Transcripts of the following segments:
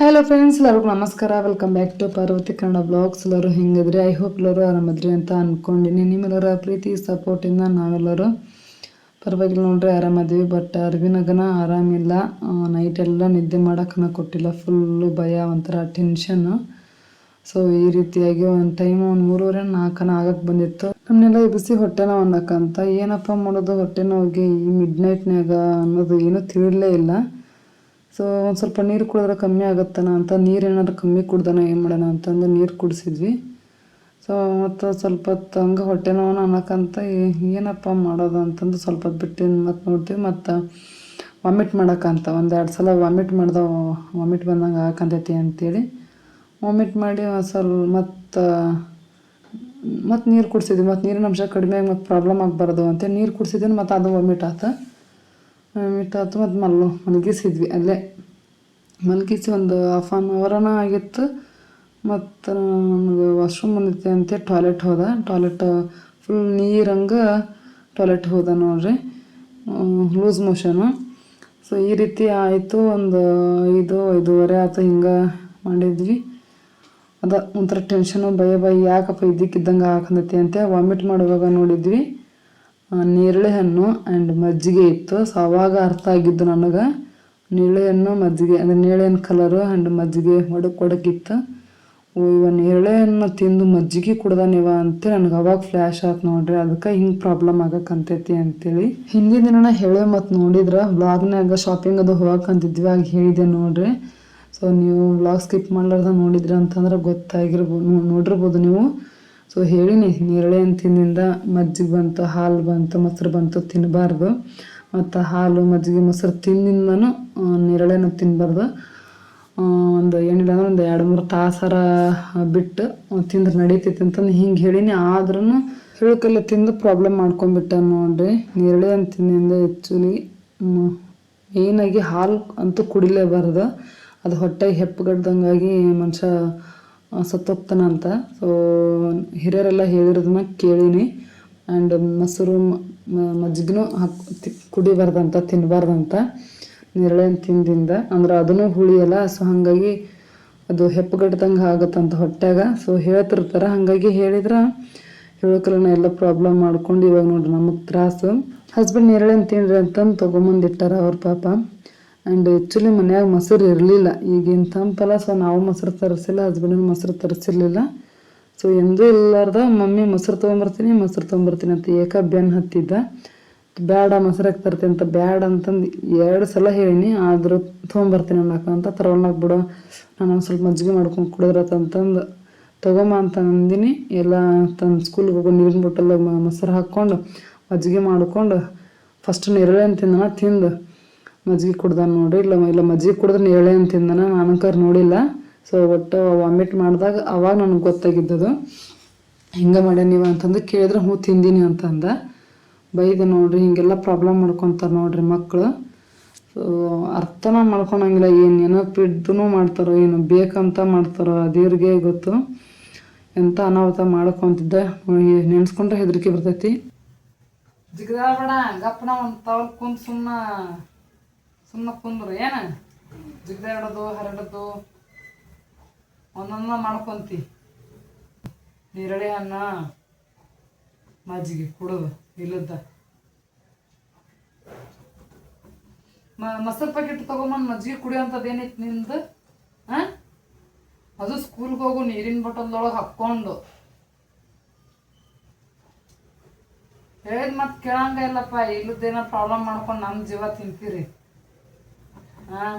Hello friends ಎಲ್ಲರಿಗೂ ನಮಸ್ಕಾರ. Welcome back to Parvati Kannada blogs ಎಲ್ಲರೂ ಹೆಂಗಿದ್ರಿ? ಐ ಹೋಪ್ ಎಲ್ಲರೂ ಆರಾಮದ್ರಿ ಅಂತ ಅಂದ್ಕೊಂಡಿನಿ ನಿಮ್ಮೆಲ್ಲರ ಪ್ರೀತಿ ಸಪೋರ್ಟಿಂದ ನಾವೆಲ್ಲರೂ ಪರವಾಗಿಲ್ಲ ನೋಡ್ರಿ, ಆರಾಮದ್ವಿ. ಬಟ್ ಅರ್ವಿನಾಗನ ಆರಾಮಿಲ್ಲ. ನೈಟ್ ಎಲ್ಲ ನಿದ್ದೆ ಮಾಡೋಕ್ಕನ ಕೊಟ್ಟಿಲ್ಲ. ಫುಲ್ಲು ಭಯ, ಒಂಥರ ಟೆನ್ಷನ್ನು ಸೊ ಈ ರೀತಿಯಾಗಿ ಒಂದು ಟೈಮ್ ಒಂದು ಮೂರುವರೆ ನಾಲ್ಕನ ಆಗಕ್ಕೆ ಬಂದಿತ್ತು. ನಮ್ಮನ್ನೆಲ್ಲ ಎಬ್ಬಿಸಿ ಹೊಟ್ಟೆನ ಅನ್ನಕ್ಕಂತ ಏನಪ್ಪ ಮಾಡೋದು? ಹೊಟ್ಟೆ ನೋವಿಗೆ ಈ ಮಿಡ್ ನೈಟ್ನಾಗ ಅನ್ನೋದು ಏನೂ ತಿಳಿಲೇ ಇಲ್ಲ. ಸೊ ಒಂದು ಸ್ವಲ್ಪ ನೀರು ಕುಡಿದ್ರೆ ಕಮ್ಮಿ ಆಗುತ್ತಾನ ಅಂತ, ನೀರು ಏನಾದ್ರು ಕಮ್ಮಿ ಕುಡ್ದಾನ ಏನು ಮಾಡೋಣ ಅಂತಂದು ನೀರು ಕುಡಿಸಿದ್ವಿ. ಸೊ ಮತ್ತು ಸ್ವಲ್ಪ ಹೊತ್ತು ಹಂಗೆ ಹೊಟ್ಟೆ ನೋವು ಅನ್ನಕ್ಕಂತ ಏನಪ್ಪ ಮಾಡೋದು ಅಂತಂದು ಸ್ವಲ್ಪ ಹೊತ್ತು ಬಿಟ್ಟು ಮತ್ತು ನೋಡ್ತೀವಿ. ಮತ್ತು ವಾಮಿಟ್ ಮಾಡೋಕ್ಕಂತ ಒಂದು ಎರಡು ಸಲ ವಾಮಿಟ್ ಮಾಡ್ದೆ ವಾಮಿಟ್ ಬಂದಂಗೆ ಆಗಕ್ಕಂತೈತಿ ಅಂತೇಳಿ ವಾಮಿಟ್ ಮಾಡಿ ಸ್ವಲ್ಪ ಮತ್ತು ಮತ್ತು ನೀರು ಕುಡಿಸಿದ್ವಿ. ಮತ್ತು ನೀರಿನ ಅಂಶ ಕಡಿಮೆ ಮತ್ತು ಪ್ರಾಬ್ಲಮ್ ಆಗಬಾರ್ದು ಅಂತ ನೀರು ಕುಡಿಸಿದ್ದೀನಿ ಮತ್ತು ಅದು ವಾಮಿಟ್ ಆತ. ವಾಮಿಟ್ ಆತು ಮತ್ತು ಮಲ್ಲು, ಮಲಗಿಸಿದ್ವಿ ಅಲ್ಲೇ. ಮಲಗಿಸಿ ಒಂದು ಹಾಫ್ ಆನ್ ಅವರನ ಆಗಿತ್ತು. ಮತ್ತು ನಮಗೆ ವಾಶ್ರೂಮ್ ಬಂದಿತ್ತು ಅಂತ ಟಾಯ್ಲೆಟ್ ಹೋದ. ಟಾಯ್ಲೆಟ್ ಫುಲ್ ನೀರಂಗೆ ಟಾಯ್ಲೆಟ್ ಹೋದ ನೋಡ್ರಿ. ಲೂಸ್ ಮೋಷನು ಸೊ ಈ ರೀತಿ ಆಯಿತು. ಒಂದು ಐದು, ಐದೂವರೆ ಆಯ್ತು ಹಿಂಗೆ ಮಾಡಿದ್ವಿ. ಅದ ಒಂಥರ ಟೆನ್ಷನು ಭಯ ಭಯ. ಯಾಕಪ್ಪ ಇದ್ದಕ್ಕಿದ್ದಂಗೆ ಹಾಕಂದೈತಿ ಅಂತ ವಾಮಿಟ್ ಮಾಡುವಾಗ ನೋಡಿದ್ವಿ. ನೇರಳೆ ಹಣ್ಣು ಆ್ಯಂಡ್ ಮಜ್ಜಿಗೆ ಇತ್ತು. ಸೊ ಅವಾಗ ಅರ್ಥ ಆಗಿದ್ದು ನನಗೆ ನೇರಳೆ ಹಣ್ಣು ಮಜ್ಜಿಗೆ, ಅಂದರೆ ನೇರಳೆ ಹಣ್ಣು ಕಲರು ಆ್ಯಂಡ್ ಮಜ್ಜಿಗೆ ಒಡಕ್ ಒಡಕಿತ್ತು. ಇವ ನೇರಳೆ ಹಣ್ಣು ತಿಂದು ಮಜ್ಜಿಗೆ ಕುಡ್ದಾನಿವ ಅಂತ ನನಗೆ ಅವಾಗ ಫ್ಲ್ಯಾಶ್ ಆಯ್ತು ನೋಡ್ರಿ. ಅದಕ್ಕೆ ಹಿಂಗೆ ಪ್ರಾಬ್ಲಮ್ ಆಗಕ್ಕಂತೈತಿ ಅಂತೇಳಿ. ಹಿಂದಿನ ದಿನ ಹೇಳೋ ಮತ್ತು ನೋಡಿದ್ರೆ ಬ್ಲಾಗ್ನಾಗ ಶಾಪಿಂಗ್ ಅದು ಹೋಗಕ್ಕಂತಿದ್ವಿ ಆಗ ಹೇಳಿದೆ ನೋಡ್ರಿ. ಸೊ ನೀವು ಬ್ಲಾಗ್ ಸ್ಕಿಪ್ ಮಾಡ್ಲಾರ್ದ ನೋಡಿದ್ರಿ ಅಂತಂದ್ರೆ ಗೊತ್ತಾಗಿರ್ಬೋದು ನೋಡಿರ್ಬೋದು ನೀವು. ಸೊ ಹೇಳಿನಿ, ನೇರಳೆ ಹಣ್ಣಿನಿಂದ ಮಜ್ಜಿಗೆ ಬಂತು, ಹಾಲು ಬಂತು, ಮೊಸರು ಬಂತು ತಿನ್ನಬಾರ್ದು ಮತ್ತು ಹಾಲು, ಮಜ್ಜಿಗೆ, ಮೊಸರು ತಿಂದಿಂದನು ನೇರಳೆ ಹಣ್ಣು ತಿನ್ನಬಾರ್ದು ಒಂದು ಏನಿಲ್ಲ ಅಂದ್ರೆ ಒಂದು ಎರಡು ಮೂರು ತಾಸರ ಬಿಟ್ಟು ತಿಂದ್ರೆ ನಡೀತೈತಿ ಅಂತಂದು ಹಿಂಗೆ ಹೇಳಿನಿ. ಆದ್ರೂ ಹೇಳಕಲ್ಲ ತಿಂದು ಪ್ರಾಬ್ಲಮ್ ಮಾಡ್ಕೊಂಡ್ಬಿಟ್ಟ ನೋಡ್ರಿ. ನೇರಳೆ ತಿಂದಿಂದ ಆ್ಯಕ್ಚುಲಿ ಮೇಯ್ನಾಗಿ ಹಾಲು ಅಂತೂ ಕುಡಿಲೇಬಾರ್ದು. ಅದು ಹೊಟ್ಟೆಗೆ ಹೆಪ್ಪಗಡ್ದಂಗಾಗಿ ಮನುಷ್ಯ ಸತ್ತೋಗ್ತಾನ ಅಂತ ಸೊ ಹಿರಿಯರೆಲ್ಲ ಹೇಳಿರೋದನ್ನ ಕೇಳೀನಿ. ಆ್ಯಂಡ್ ಮೊಸರು ಮಜ್ಜಿಗೆನೂ ಹಾಕಿ ಕುಡಿಬಾರ್ದಂತ ತಿನ್ನಬಾರ್ದಂತ ನೇರಳೆ ತಿಂದಿಂದ. ಅಂದ್ರೆ ಅದನ್ನು ಹುಳಿಯಲ್ಲ ಸೊ ಹಾಗಾಗಿ ಅದು ಹೆಪ್ಪುಗಟ್ಟದಂಗೆ ಆಗುತ್ತಂತ ಹೊಟ್ಯಾಗ. ಸೊ ಹೇಳ್ತಿರ್ತಾರೆ, ಹಾಗಾಗಿ ಹೇಳಿದ್ರೆ ಹೇಳೋಕಲ್ಲ ಎಲ್ಲ ಪ್ರಾಬ್ಲಮ್ ಮಾಡ್ಕೊಂಡು ಇವಾಗ ನೋಡ್ರಿ ನಮಗೆ ತ್ರಾಸು. ಹಸ್ಬೆಂಡ್ ನೇರಳೆನ ತಿನ್ರಿ ಅಂತಂದು ತೊಗೊಂಬಂದಿಟ್ಟಾರ ಅವ್ರ ಪಾಪ. ಆ್ಯಂಡ್ ಆ್ಯಕ್ಚುಲಿ ಮನ್ಯಾಗ ಮೊಸರು ಇರಲಿಲ್ಲ. ಈಗಿನ ತಂಪಲ್ಲ ಸೊ ನಾವು ಮೊಸರು ತರಿಸಿಲ್ಲ ಹಸ್ಬೆಂಡಿನ ಮೊಸರು ತರಿಸಿರ್ಲಿಲ್ಲ. ಸೊ ಎಂದೂ ಇಲ್ಲಾರ್ದ, ಮಮ್ಮಿ, ಮೊಸರು ತೊಗೊಂಬರ್ತೀನಿ ಮೊಸರು ತೊಗೊಂಬರ್ತೀನಿ ಅಂತ ಏಕ ಬೆನ್ ಹತ್ತಿದ್ದ. ಬ್ಯಾಡ ಮೊಸರಾಗಿ ತರ್ತೀನಿ ಅಂತ ಬ್ಯಾಡ ಅಂತಂದು ಎರಡು ಸಲ ಹೇಳಿನಿ. ಆದರೂ ತೊಗೊಂಬರ್ತೀನಿ ಅನ್ನಕ ಅಂತ ತರೋಲ್ನಾಗ ಬಿಡು, ನಾನು ಒಂದು ಸ್ವಲ್ಪ ಮಜ್ಜಿಗೆ ಮಾಡ್ಕೊಂಡು ಕುಡಿದ್ರತ್ತಂತಂದು ತೊಗೊಂಬ ಅಂತ ಅಂದಿನಿ. ಎಲ್ಲ ತನ್ನ ಸ್ಕೂಲ್ಗೆ ಹೋಗೋ ನೀರಿನ ಬೊಟ್ಟಲ್ದಾಗ ಮೊಸರು ಹಾಕ್ಕೊಂಡು, ಮಜ್ಜಿಗೆ ಮಾಡ್ಕೊಂಡು ಫಸ್ಟ್ ನೇರಳೆ ಅಂತ ತಿಂದನ ತಿಂದು. ಮಜ್ಜಿಗೆ ಕುಡ್ದಾನ ನೋಡಿ ಇಲ್ಲ ಇಲ್ಲ ಮಜ್ಜಿಗೆ ಕುಡಿದ್ರೆ ಹೇಳೆ ಅಂತಿಂದ ತಿಂದನ ನಾನು ಕರ್ ನೋಡಿಲ್ಲ. ಸೊ ಒಟ್ಟು ವಾಮಿಟ್ ಮಾಡಿದಾಗ ಅವಾಗ ನನಗೆ ಗೊತ್ತಾಗಿದ್ದದು. ಹಿಂಗೆ ಮಾಡ್ಯ ನೀವು ಅಂತಂದು ಕೇಳಿದ್ರೆ ಹ್ಞೂ ತಿಂದೀನಿ ಅಂತಂದ. ಬೈದೆ ನೋಡ್ರಿ, ಹಿಂಗೆಲ್ಲ ಪ್ರಾಬ್ಲಮ್ ಮಾಡ್ಕೊತಾರೆ ನೋಡ್ರಿ ಮಕ್ಕಳು ಸೊ ಅರ್ಥನ ಮಾಡ್ಕೊಳಂಗಿಲ್ಲ ಏನು ನೆನಪಿದ್ದೂ ಮಾಡ್ತಾರೋ ಏನು ಬೇಕಂತ ಮಾಡ್ತಾರೋ ದೇವ್ರಿಗೆ ಗೊತ್ತು. ಎಂಥ ಅನಾಹುತ ಮಾಡ್ಕೊತಿದ್ದ ನೆನ್ಸ್ಕೊಂಡ್ರೆ ಹೆದರಿಕೆ ಬರ್ತೈತಿ. ಜಿಗದಾಬೇಡ ಗಪ್ಪನ ಒಂದು ತವಲ್ ಕುಂತ್ ಸುಮ್ಮನ ಸುಮ್ಮನೆ ಕುಂದ್ರು. ಏನ? ಜಿಗ್ದಾಡೋದು ಹರಡೋದು. ಒಂದೊಂದ ಮಾಡ್ಕೊಂತಿ. ನೀರಳೆ ಅನ್ನ ಮಜ್ಜಿಗೆ ಕುಡೋದು ಇಲ್ಲದ ಮಸಲ್ ಮೊಸರು ಪ್ಯಾಕೆಟ್ ತೊಗೊಂಬಂದು ಮಜ್ಜಿಗೆ ಕುಡಿಯೋಂಥದ್ದು ಏನೈತಿ ನಿಂದು? ಹಾಂ ಅದು ಸ್ಕೂಲ್ಗೆ ಹೋಗು, ನೀರಿನ ಬಾಟಲ್ದೊಳಗೆ ಹಾಕ್ಕೊಂಡು. ಹೇಳಿದ ಮತ್ತೆ ಕೇಳಂಗ ಇಲ್ಲಪ್ಪ ಇಲ್ಲದೇನ ಪ್ರಾಬ್ಲಮ್ ಮಾಡ್ಕೊಂಡು ನಮ್ಮ ಜೀವ ತಿಂತೀರಿ. ಹಾಂ.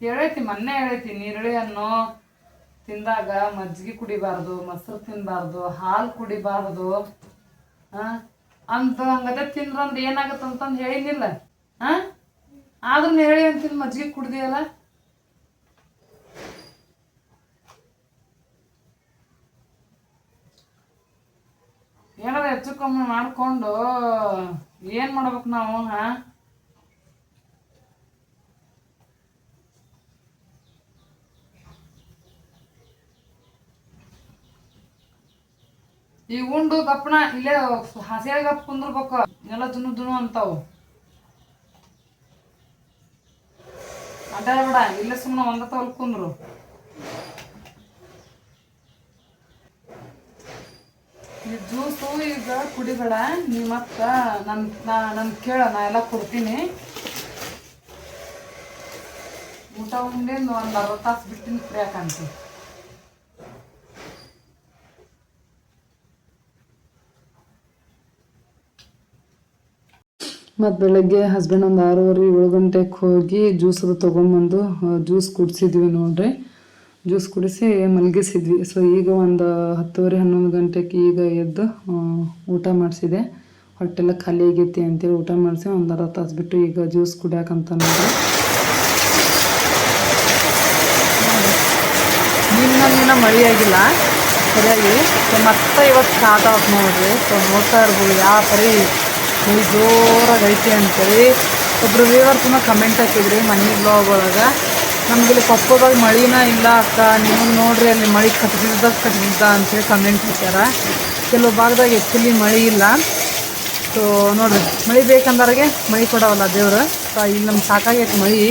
ಹೇಳೈತಿ, ಮೊನ್ನೆ ಹೇಳೈತಿ ನೀರುಳ್ಳಿ ಹಣ್ಣು ತಿಂದಾಗ ಮಜ್ಜಿಗೆ ಕುಡಿಬಾರ್ದು, ಮೊಸರು ತಿನ್ನಬಾರ್ದು ಹಾಲು ಕುಡಿಬಾರ್ದು ಆ ಅಂತ ಹಂಗದೆ ತಿಂದ್ರಂದು ಏನಾಗತ್ತೆ ಅಂತಂದು ಹೇಳಿನಿಲ್ಲ ಹಾಂ. ಆದ್ರೂ ಹೇಳಿ ಅಂತಿಂದು ಮಜ್ಜಿಗೆ ಕುಡ್ದಿಯಲ್ಲ. ಏನಾರ ಹೆಚ್ಚು ಕಮ್ಮಿ ಮಾಡ್ಕೊಂಡು ಏನ್ ಮಾಡ್ಬೇಕು ನಾವು ಹಾ ಈ ಉಂಡು ಗಪ್ಪನ ಇಲ್ಲೇ ಹಸಿಯಾಗ ಗಪ್ಪ ಕುಂದ್ರಬೇಕು. ಎಲ್ಲ ದುನು ದುನು ಅಂತಾವು. ಅಡ್ಡ ಬೇಡ ಇಲ್ಲೇ ಸುಮ್ಮನೆ ಒಂದ ತವಲ್ ಕುಂದ್ರು. ಈ ಜ್ಯೂಸು, ಈಗ ಕುಡಿಬೇಡ. ನೀ ನನ್ನ ನಾ, ನನ್ ಕೇಳ, ನಾ ಎಲ್ಲ ಕೊಡ್ತೀನಿ. ಊಟ ಉಂಡೇನು ಒಂದು ಅರವತ್ತು ತಾಸು ಬಿಟ್ಟಿನ ಕುಡಿಯಾಕಂತಿ ಮತ್ತು ಬೆಳಗ್ಗೆ ಹಸ್ಬೆಂಡ್ ಒಂದು ಆರೂವರೆ ಏಳು ಗಂಟೆಗೆ ಹೋಗಿ ಜ್ಯೂಸ್ ಅದು ತೊಗೊಂಬಂದು ಜ್ಯೂಸ್ ಕುಡಿಸಿದ್ವಿ ನೋಡ್ರಿ. ಜ್ಯೂಸ್ ಕುಡಿಸಿ ಮಲಗಿಸಿದ್ವಿ. ಸೊ ಈಗ ಒಂದು ಹತ್ತುವರೆ ಹನ್ನೊಂದು ಗಂಟೆಗೆ ಈಗ ಎದ್ದು ಊಟ ಮಾಡಿಸಿದೆ. ಹೊಟ್ಟೆಲ್ಲ ಖಾಲಿ ಆಗೈತಿ ಅಂತೇಳಿ ಊಟ ಮಾಡಿಸಿ ಒಂದು ಅರ್ಧ ತಾಸು ಬಿಟ್ಟು ಈಗ ಜ್ಯೂಸ್ ಕುಡಿಯಾಕಂತ ನೋಡಿ ನಿನ್ನ ಮಳೆ ಆಗಿಲ್ಲ. ಸರಿಯಾಗಿ. ಸೊ ಮತ್ತೆ ಇವತ್ತು ಸ್ಟಾರ್ಟ್ ಆಗುತ್ತೆ ನೋಡ್ರಿ. ಸೊ ನೋಡ್ತಾ ಇರ್ಬೋದು. ಯಾವ ಪರಿ ಜೋರಾಗೈತಿ ಅಂತೇಳಿ. ಒಬ್ರು ವ್ಯೂವರ್ಸ್ನ ಕಮೆಂಟ್ ಹಾಕಿದ್ರಿ ಮನೆ ಬ್ಲಾಗ್ ಒಳಗೆ. ನಮಗಿಲ್ಲಿ ಕೊಪ್ಪದಾಗ ಮಳಿನ ಇಲ್ಲ ಅಕ್ಕ. ನೀವು ನೋಡ್ರಿ, ಅಲ್ಲಿ ಮಳೆ ಕಟ್ಟಿದ ಕಟ್ಟಿದ್ದ ಅಂತೇಳಿ ಕಮೆಂಟ್ ಹಾಕ್ಯಾರ. ಕೆಲವು ಭಾಗದಾಗ ಆ್ಯಕ್ಚುಲಿ ಮಳೆ ಇಲ್ಲ. ಸೊ ನೋಡ್ರಿ, ಮಳೆ ಬೇಕಂದವ್ರಿಗೆ ಮಳೆ ಕೊಡವಲ್ಲ ದೇವ್ರು. ಸೊ ಇಲ್ಲಿ ನಮ್ಗೆ ಸಾಕಾಗೈತೆ ಮಳೆ.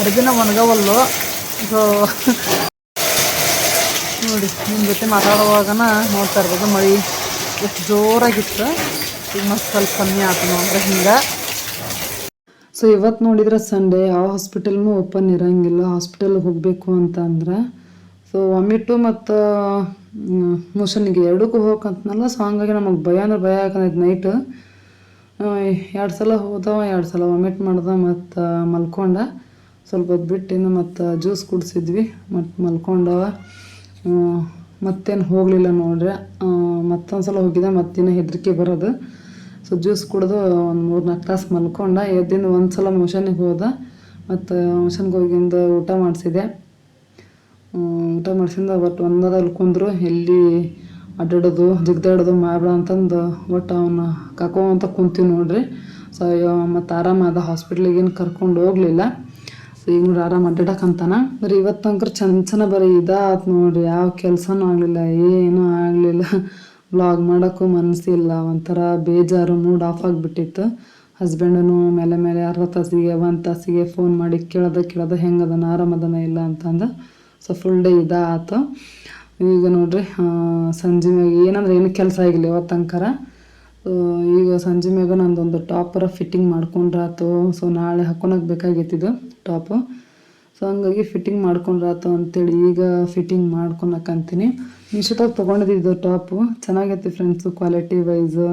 ಅರ್ಬಿನ ಒಣಗವಲ್ಲು. ಸೊ ನೋಡಿ ನಿಮ್ಮ ಜೊತೆ ಮಾತಾಡುವಾಗನ ನೋಡ್ತಾ ಇರ್ಬೋದು ಮಳೆ. ಎಷ್ಟು ಜೋರಾಗಿತ್ತು. ಈಗ ಮತ್ತೆ ಸ್ವಲ್ಪ ಕಮ್ಮಿ ಆಯ್ತು ನೋಡ್ರಿ ಹಿಂಗೆ. ಸೊ ಇವತ್ತು ನೋಡಿದ್ರೆ ಸಂಡೇ ಯಾವ ಹಾಸ್ಪಿಟಲ್ನೂ ಓಪನ್ ಇರೋಂಗಿಲ್ಲ. ಹಾಸ್ಪಿಟಲ್ಗೆ ಹೋಗಬೇಕು ಅಂತ ಅಂದ್ರೆ ಸೊ ವಾಮಿಟು ಮತ್ತು ಮೋಷನ್ಗೆ ಎರಡಕ್ಕೂ ಹೋಗಕ್ಕಂತನಲ್ಲ ಸೊ ಹಂಗಾಗಿ ನಮಗೆ ಭಯ ಅಂದ್ರೆ ಭಯ ಯಾಕಂದ್ರೆ ನೈಟ್ ಎರಡು ಸಲ ಹೋದವ, ಎರಡು ಸಲ ವಾಮಿಟ್ ಮಾಡ್ದೆ ಮತ್ತು ಮಲ್ಕೊಂಡ. ಸ್ವಲ್ಪ ಹೊತ್ತು ಬಿಟ್ಟು ಇನ್ನು ಮತ್ತು ಜ್ಯೂಸ್ ಕುಡಿಸಿದ್ವಿ, ಮತ್ತು ಮಲ್ಕೊಂಡವ. ಮತ್ತೇನು ಹೋಗಲಿಲ್ಲ ನೋಡ್ರಿ. ಮತ್ತೊಂದು ಸಲ ಹೋಗಿದ್ದೆ ಮತ್ತಿನ್ನ ಹೆದರಿಕೆ ಬರೋದು. ಸೊ ಜ್ಯೂಸ್ ಕುಡಿದು ಒಂದು ಮೂರು ನಾಲ್ಕು ತಾಸು ಮಲ್ಕೊಂಡ ಎದ್ದಿಂದ ಒಂದು ಸಲ ಮೋಷನಿಗೆ ಹೋದ. ಮತ್ತು ಮೋಷನ್ಗೆ ಹೋಗಿಂದ ಊಟ ಮಾಡಿಸಿದೆ. ಊಟ ಮಾಡಿಸಿಂದ ಒಟ್ಟು ಒಂದದಲ್ಲಿ ಕುಂದ್ರು. ಎಲ್ಲಿ ಅಡ್ಡಾಡೋದು, ಜಿಗ್ದಾಡೋದು ಮಾಡಬೇಡ ಅಂತಂದು ಒಟ್ಟು ಅವನ್ನ ಕರ್ಕೊಂತ ಕುಂತೀವಿ ನೋಡ್ರಿ. ಸೊ ಮತ್ತು ಆರಾಮಾದ ಹಾಸ್ಪಿಟ್ಲಿಗೇನು ಕರ್ಕೊಂಡು ಹೋಗಲಿಲ್ಲ. ಸೊ ಈಗ ನೋಡಿ ಆರಾಮ ಅಡ್ಡಾಡಕ್ಕಂತಾನ ಬರೀ ಇವತ್ತು ಅಂಕರ್ ಚಂದ ಚೆನ್ನಾಗಿ ಬರೀ ಇದಾತ್ ನೋಡ್ರಿ. ಯಾವ ಕೆಲಸನೂ ಆಗಲಿಲ್ಲ, ಏನೂ ಆಗಲಿಲ್ಲ. ವ್ಲಾಗ್ ಮಾಡೋಕ್ಕೂ ಮನಸ್ಸಿಲ್ಲ. ಒಂಥರ ಬೇಜಾರು ಮೂಡ್ ಆಫ್ ಆಗಿಬಿಟ್ಟಿತ್ತು. ಹಸ್ಬೆಂಡನು ಮೇಲೆ ಮೇಲೆ ಅರ್ಧ ತಾಸಿಗೆ, ಒಂದು ತಾಸಿಗೆ ಫೋನ್ ಮಾಡಿ ಕೇಳೋದ ಕೇಳೋದ ಹೆಂಗದನ, ಆರಾಮದನ ಇಲ್ಲ ಅಂತಂದು. ಸೊ ಫುಲ್ ಡೇ ಇದಾತು. ಈಗ ನೋಡ್ರಿ ಸಂಜೆ ಮ್ಯಾಗ ಏನಂದ್ರೆ ಏನು ಕೆಲಸ ಆಗಿಲ್ಲ ಇವತ್ತಂಕರ ಈಗ ಸಂಜೆ ಮ್ಯಾಗ ನಂದೊಂದು ಟಾಪರ ಫಿಟ್ಟಿಂಗ್ ಮಾಡ್ಕೊಂಡ್ರಾತು. ಸೊ ನಾಳೆ ಹಾಕೊಳಕ್ಕೆ ಇದು ಟಾಪು ಸೊ ಹಂಗಾಗಿ ಫಿಟ್ಟಿಂಗ್ ಮಾಡ್ಕೊಂಡ್ರಾತು ಅಂತೇಳಿ ಈಗ ಫಿಟ್ಟಿಂಗ್ ಮಾಡ್ಕೊಳಕಂತೀನಿ. ಮೀಶೋದಾಗ ತೊಗೊಂಡಿದ್ದು top ಚೆನ್ನಾಗೈತಿ friends quality wise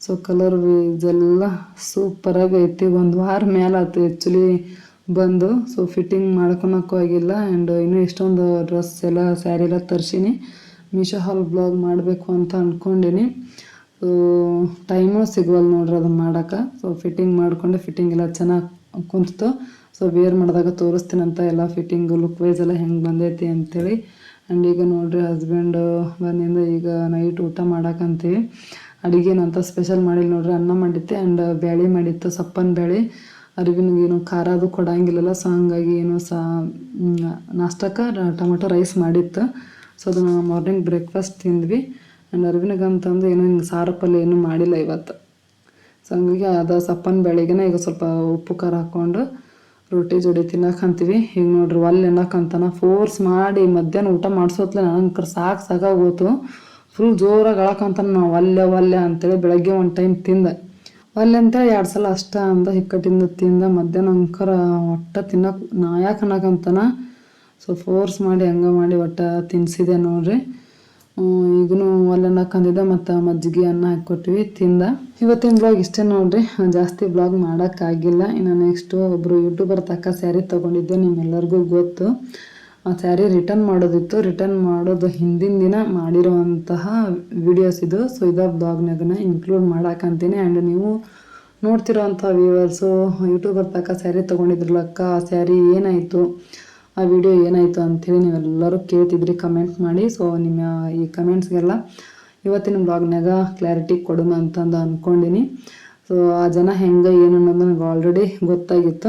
so colour wise ಎಲ್ಲ ಸೂಪರಾಗಿ ಐತಿ ಒಂದು ವಾರ ಮೇಲೆ ಆಯ್ತು ಆ್ಯಕ್ಚುಲಿ ಬಂದು. ಸೊ ಫಿಟ್ಟಿಂಗ್ ಮಾಡ್ಕೊಳಕ್ಕೂ ಆಗಿಲ್ಲ. ಆ್ಯಂಡ್ ಇನ್ನೂ ಎಷ್ಟೊಂದು ಡ್ರೆಸ್ ಎಲ್ಲ ಸ್ಯಾರಿ ಎಲ್ಲ ತರಿಸೀನಿ. ಮೀಶೋ ಹಾಲ್ ಬ್ಲಾಗ್ ಮಾಡಬೇಕು ಅಂತ ಅಂದ್ಕೊಂಡಿನಿ ಸೊ ಟೈಮು ಸಿಗವಲ್ಲ ನೋಡ್ರಿ ಅದನ್ನು ಮಾಡೋಕೆ. ಸೊ ಫಿಟ್ಟಿಂಗ್ ಮಾಡ್ಕೊಂಡೆ ಫಿಟ್ಟಿಂಗ್ ಎಲ್ಲ ಚೆನ್ನಾಗಿ ಕುಂತಿತು. ಸೊ ವೇರ್ ಮಾಡಿದಾಗ ತೋರಿಸ್ತೀನಂತ ಎಲ್ಲ ಫಿಟ್ಟಿಂಗು ಲುಕ್ ವೈಸ್ ಎಲ್ಲ ಹೆಂಗೆ ಬಂದೈತಿ ಅಂಥೇಳಿ ಆ್ಯಂಡ್ ಈಗ ನೋಡಿರಿ ಹಸ್ಬೆಂಡು ಬಂದಿಂದ ಈಗ ನೈಟ್ ಊಟ ಮಾಡಕ್ಕಂತೀವಿ ಅಡುಗೆನಂತ ಸ್ಪೆಷಲ್ ಮಾಡಿಲ್ಲ ನೋಡ್ರಿ. ಅನ್ನ ಮಾಡಿತ್ತೆ ಆ್ಯಂಡ್ ಬ್ಯಾಳಿ ಮಾಡಿತ್ತು, ಸಪ್ಪನ ಬ್ಯಾಳಿ. ಅರಿವಿನಗೇನು ಏನು ಖಾರ ಅದು ಕೊಡಂಗಿಲ್ಲಲ್ಲ. ಸೊ ಹಂಗಾಗಿ ಏನು ಸಾ ನಾಷ್ಟಕ್ಕೆ ಟೊಮೊಟೊ ರೈಸ್ ಮಾಡಿತ್ತು. ಸೊ ಅದನ್ನು ಮಾರ್ನಿಂಗ್ ಬ್ರೇಕ್ಫಾಸ್ಟ್ ತಿಂದ್ವಿ. ಆ್ಯಂಡ್ ಅರಿವಿನಾಗ ಅಂತಂದು ಏನು ಹಿಂಗೆ ಸಾರು ಪಲ್ಯ ಏನೂ ಮಾಡಿಲ್ಲ ಇವತ್ತು. ಸೊ ಹಂಗಾಗಿ ಅದು ಸಪ್ಪನ ಬೆಳಿಗ್ಗೆನೇ ಈಗ ಸ್ವಲ್ಪ ಉಪ್ಪು ಖಾರ ಹಾಕ್ಕೊಂಡು ರೊಟ್ಟಿ ಜೋಡಿ ತಿನ್ನಕಂತೀವಿ ಈಗ ನೋಡ್ರಿ ಒಲ್ಲೆ ಅನ್ನಕಂತಾನ ಫೋರ್ಸ್ ಮಾಡಿ ಮಧ್ಯಾಹ್ನ ಊಟ ಮಾಡಿಸೋತ್ಲೆ ನನಗೆ ಸಾಕು ಸಾಕಾಗೋತು ಫುಲ್ ಜೋರಾಗಿ ಅಳಕಂತಾನ ನಾವು ಒಲ್ಲೆ ಒಲ್ಲೆ ಅಂತೇಳಿ ಬೆಳಗ್ಗೆ ಒಂದು ಟೈಮ್ ತಿಂದೆ. ಒಲ್ಲೆ ಅಂತೇಳಿ ಎರಡು ಸಲ ಅಷ್ಟ ಅಂದ, ಹಿಕ್ಕಟ್ಟಿಂದ ತಿಂದ, ಮಧ್ಯಾಹ್ನ ಅಂಕರ ಒಟ್ಟ ತಿನ್ನಕ್ಕೆ ನಾ ಯಾಕೆ ಅನ್ನಕಂತಾನ ಸೊ ಫೋರ್ಸ್ ಮಾಡಿ ಹಂಗೆ ಮಾಡಿ ಒಟ್ಟ ತಿನ್ನಿಸಿದೆ ನೋಡ್ರಿ. ಈಗೂ ಅಲ್ಲೆಲ್ಲ ಕಂದಿದ್ದ ಮತ್ತು ಮಜ್ಜಿಗೆ ಅನ್ನ ಹಾಕ್ಕೊಟ್ವಿ, ತಿಂದ. ಇವತ್ತಿನ ಬ್ಲಾಗ್ ಇಷ್ಟೇ ನೋಡ್ರಿ. ಜಾಸ್ತಿ ಬ್ಲಾಗ್ ಮಾಡೋಕ್ಕಾಗಿಲ್ಲ. ಇನ್ನು ನೆಕ್ಸ್ಟು ಒಬ್ಬರು ಯೂಟ್ಯೂಬರ್ ತಕ್ಕ ಸ್ಯಾರಿ ತೊಗೊಂಡಿದ್ದೆ, ನಿಮ್ಮೆಲ್ಲರಿಗೂ ಗೊತ್ತು. ಆ ಸ್ಯಾರಿ ರಿಟರ್ನ್ ಮಾಡೋದಿತ್ತು. ರಿಟರ್ನ್ ಮಾಡೋದು ಹಿಂದಿನ ದಿನ ಮಾಡಿರುವಂತಹ ವಿಡಿಯೋಸ್ ಇದು. ಸೊ ಇದ ಬ್ಲಾಗ್ನಾಗನ ಇನ್ಕ್ಲೂಡ್ ಮಾಡೋಕ್ಕಂತೀನಿ ಆ್ಯಂಡ್ ನೀವು ನೋಡ್ತಿರೋ ಅಂಥ ವ್ಯೂವರ್ಸು ಯೂಟ್ಯೂಬರ್ ತಕ್ಕ ಸ್ಯಾರಿ ತೊಗೊಂಡಿದ್ರಲ್ಲಕ್ಕ ಆ ಸ್ಯಾರಿ ಏನಾಯಿತು? ಆ ವಿಡಿಯೋ ಏನಾಯಿತು ಅಂಥೇಳಿ ನೀವೆಲ್ಲರೂ ಕೇಳ್ತಿದ್ರಿ ಕಮೆಂಟ್ ಮಾಡಿ. ಸೊ ನಿಮ್ಮ ಈ ಕಮೆಂಟ್ಸ್ಗೆಲ್ಲ ಇವತ್ತಿನ ಬ್ಲಾಗ್ನಾಗ ಕ್ಲಾರಿಟಿ ಕೊಡೋಣ ಅಂತಂದು ಅಂದ್ಕೊಂಡಿನಿ ಸೊ ಆ ಜನ ಹೆಂಗೆ, ಏನು ಅನ್ನೋದು ನನಗೆ ಆಲ್ರೆಡಿ ಗೊತ್ತಾಗಿತ್ತು.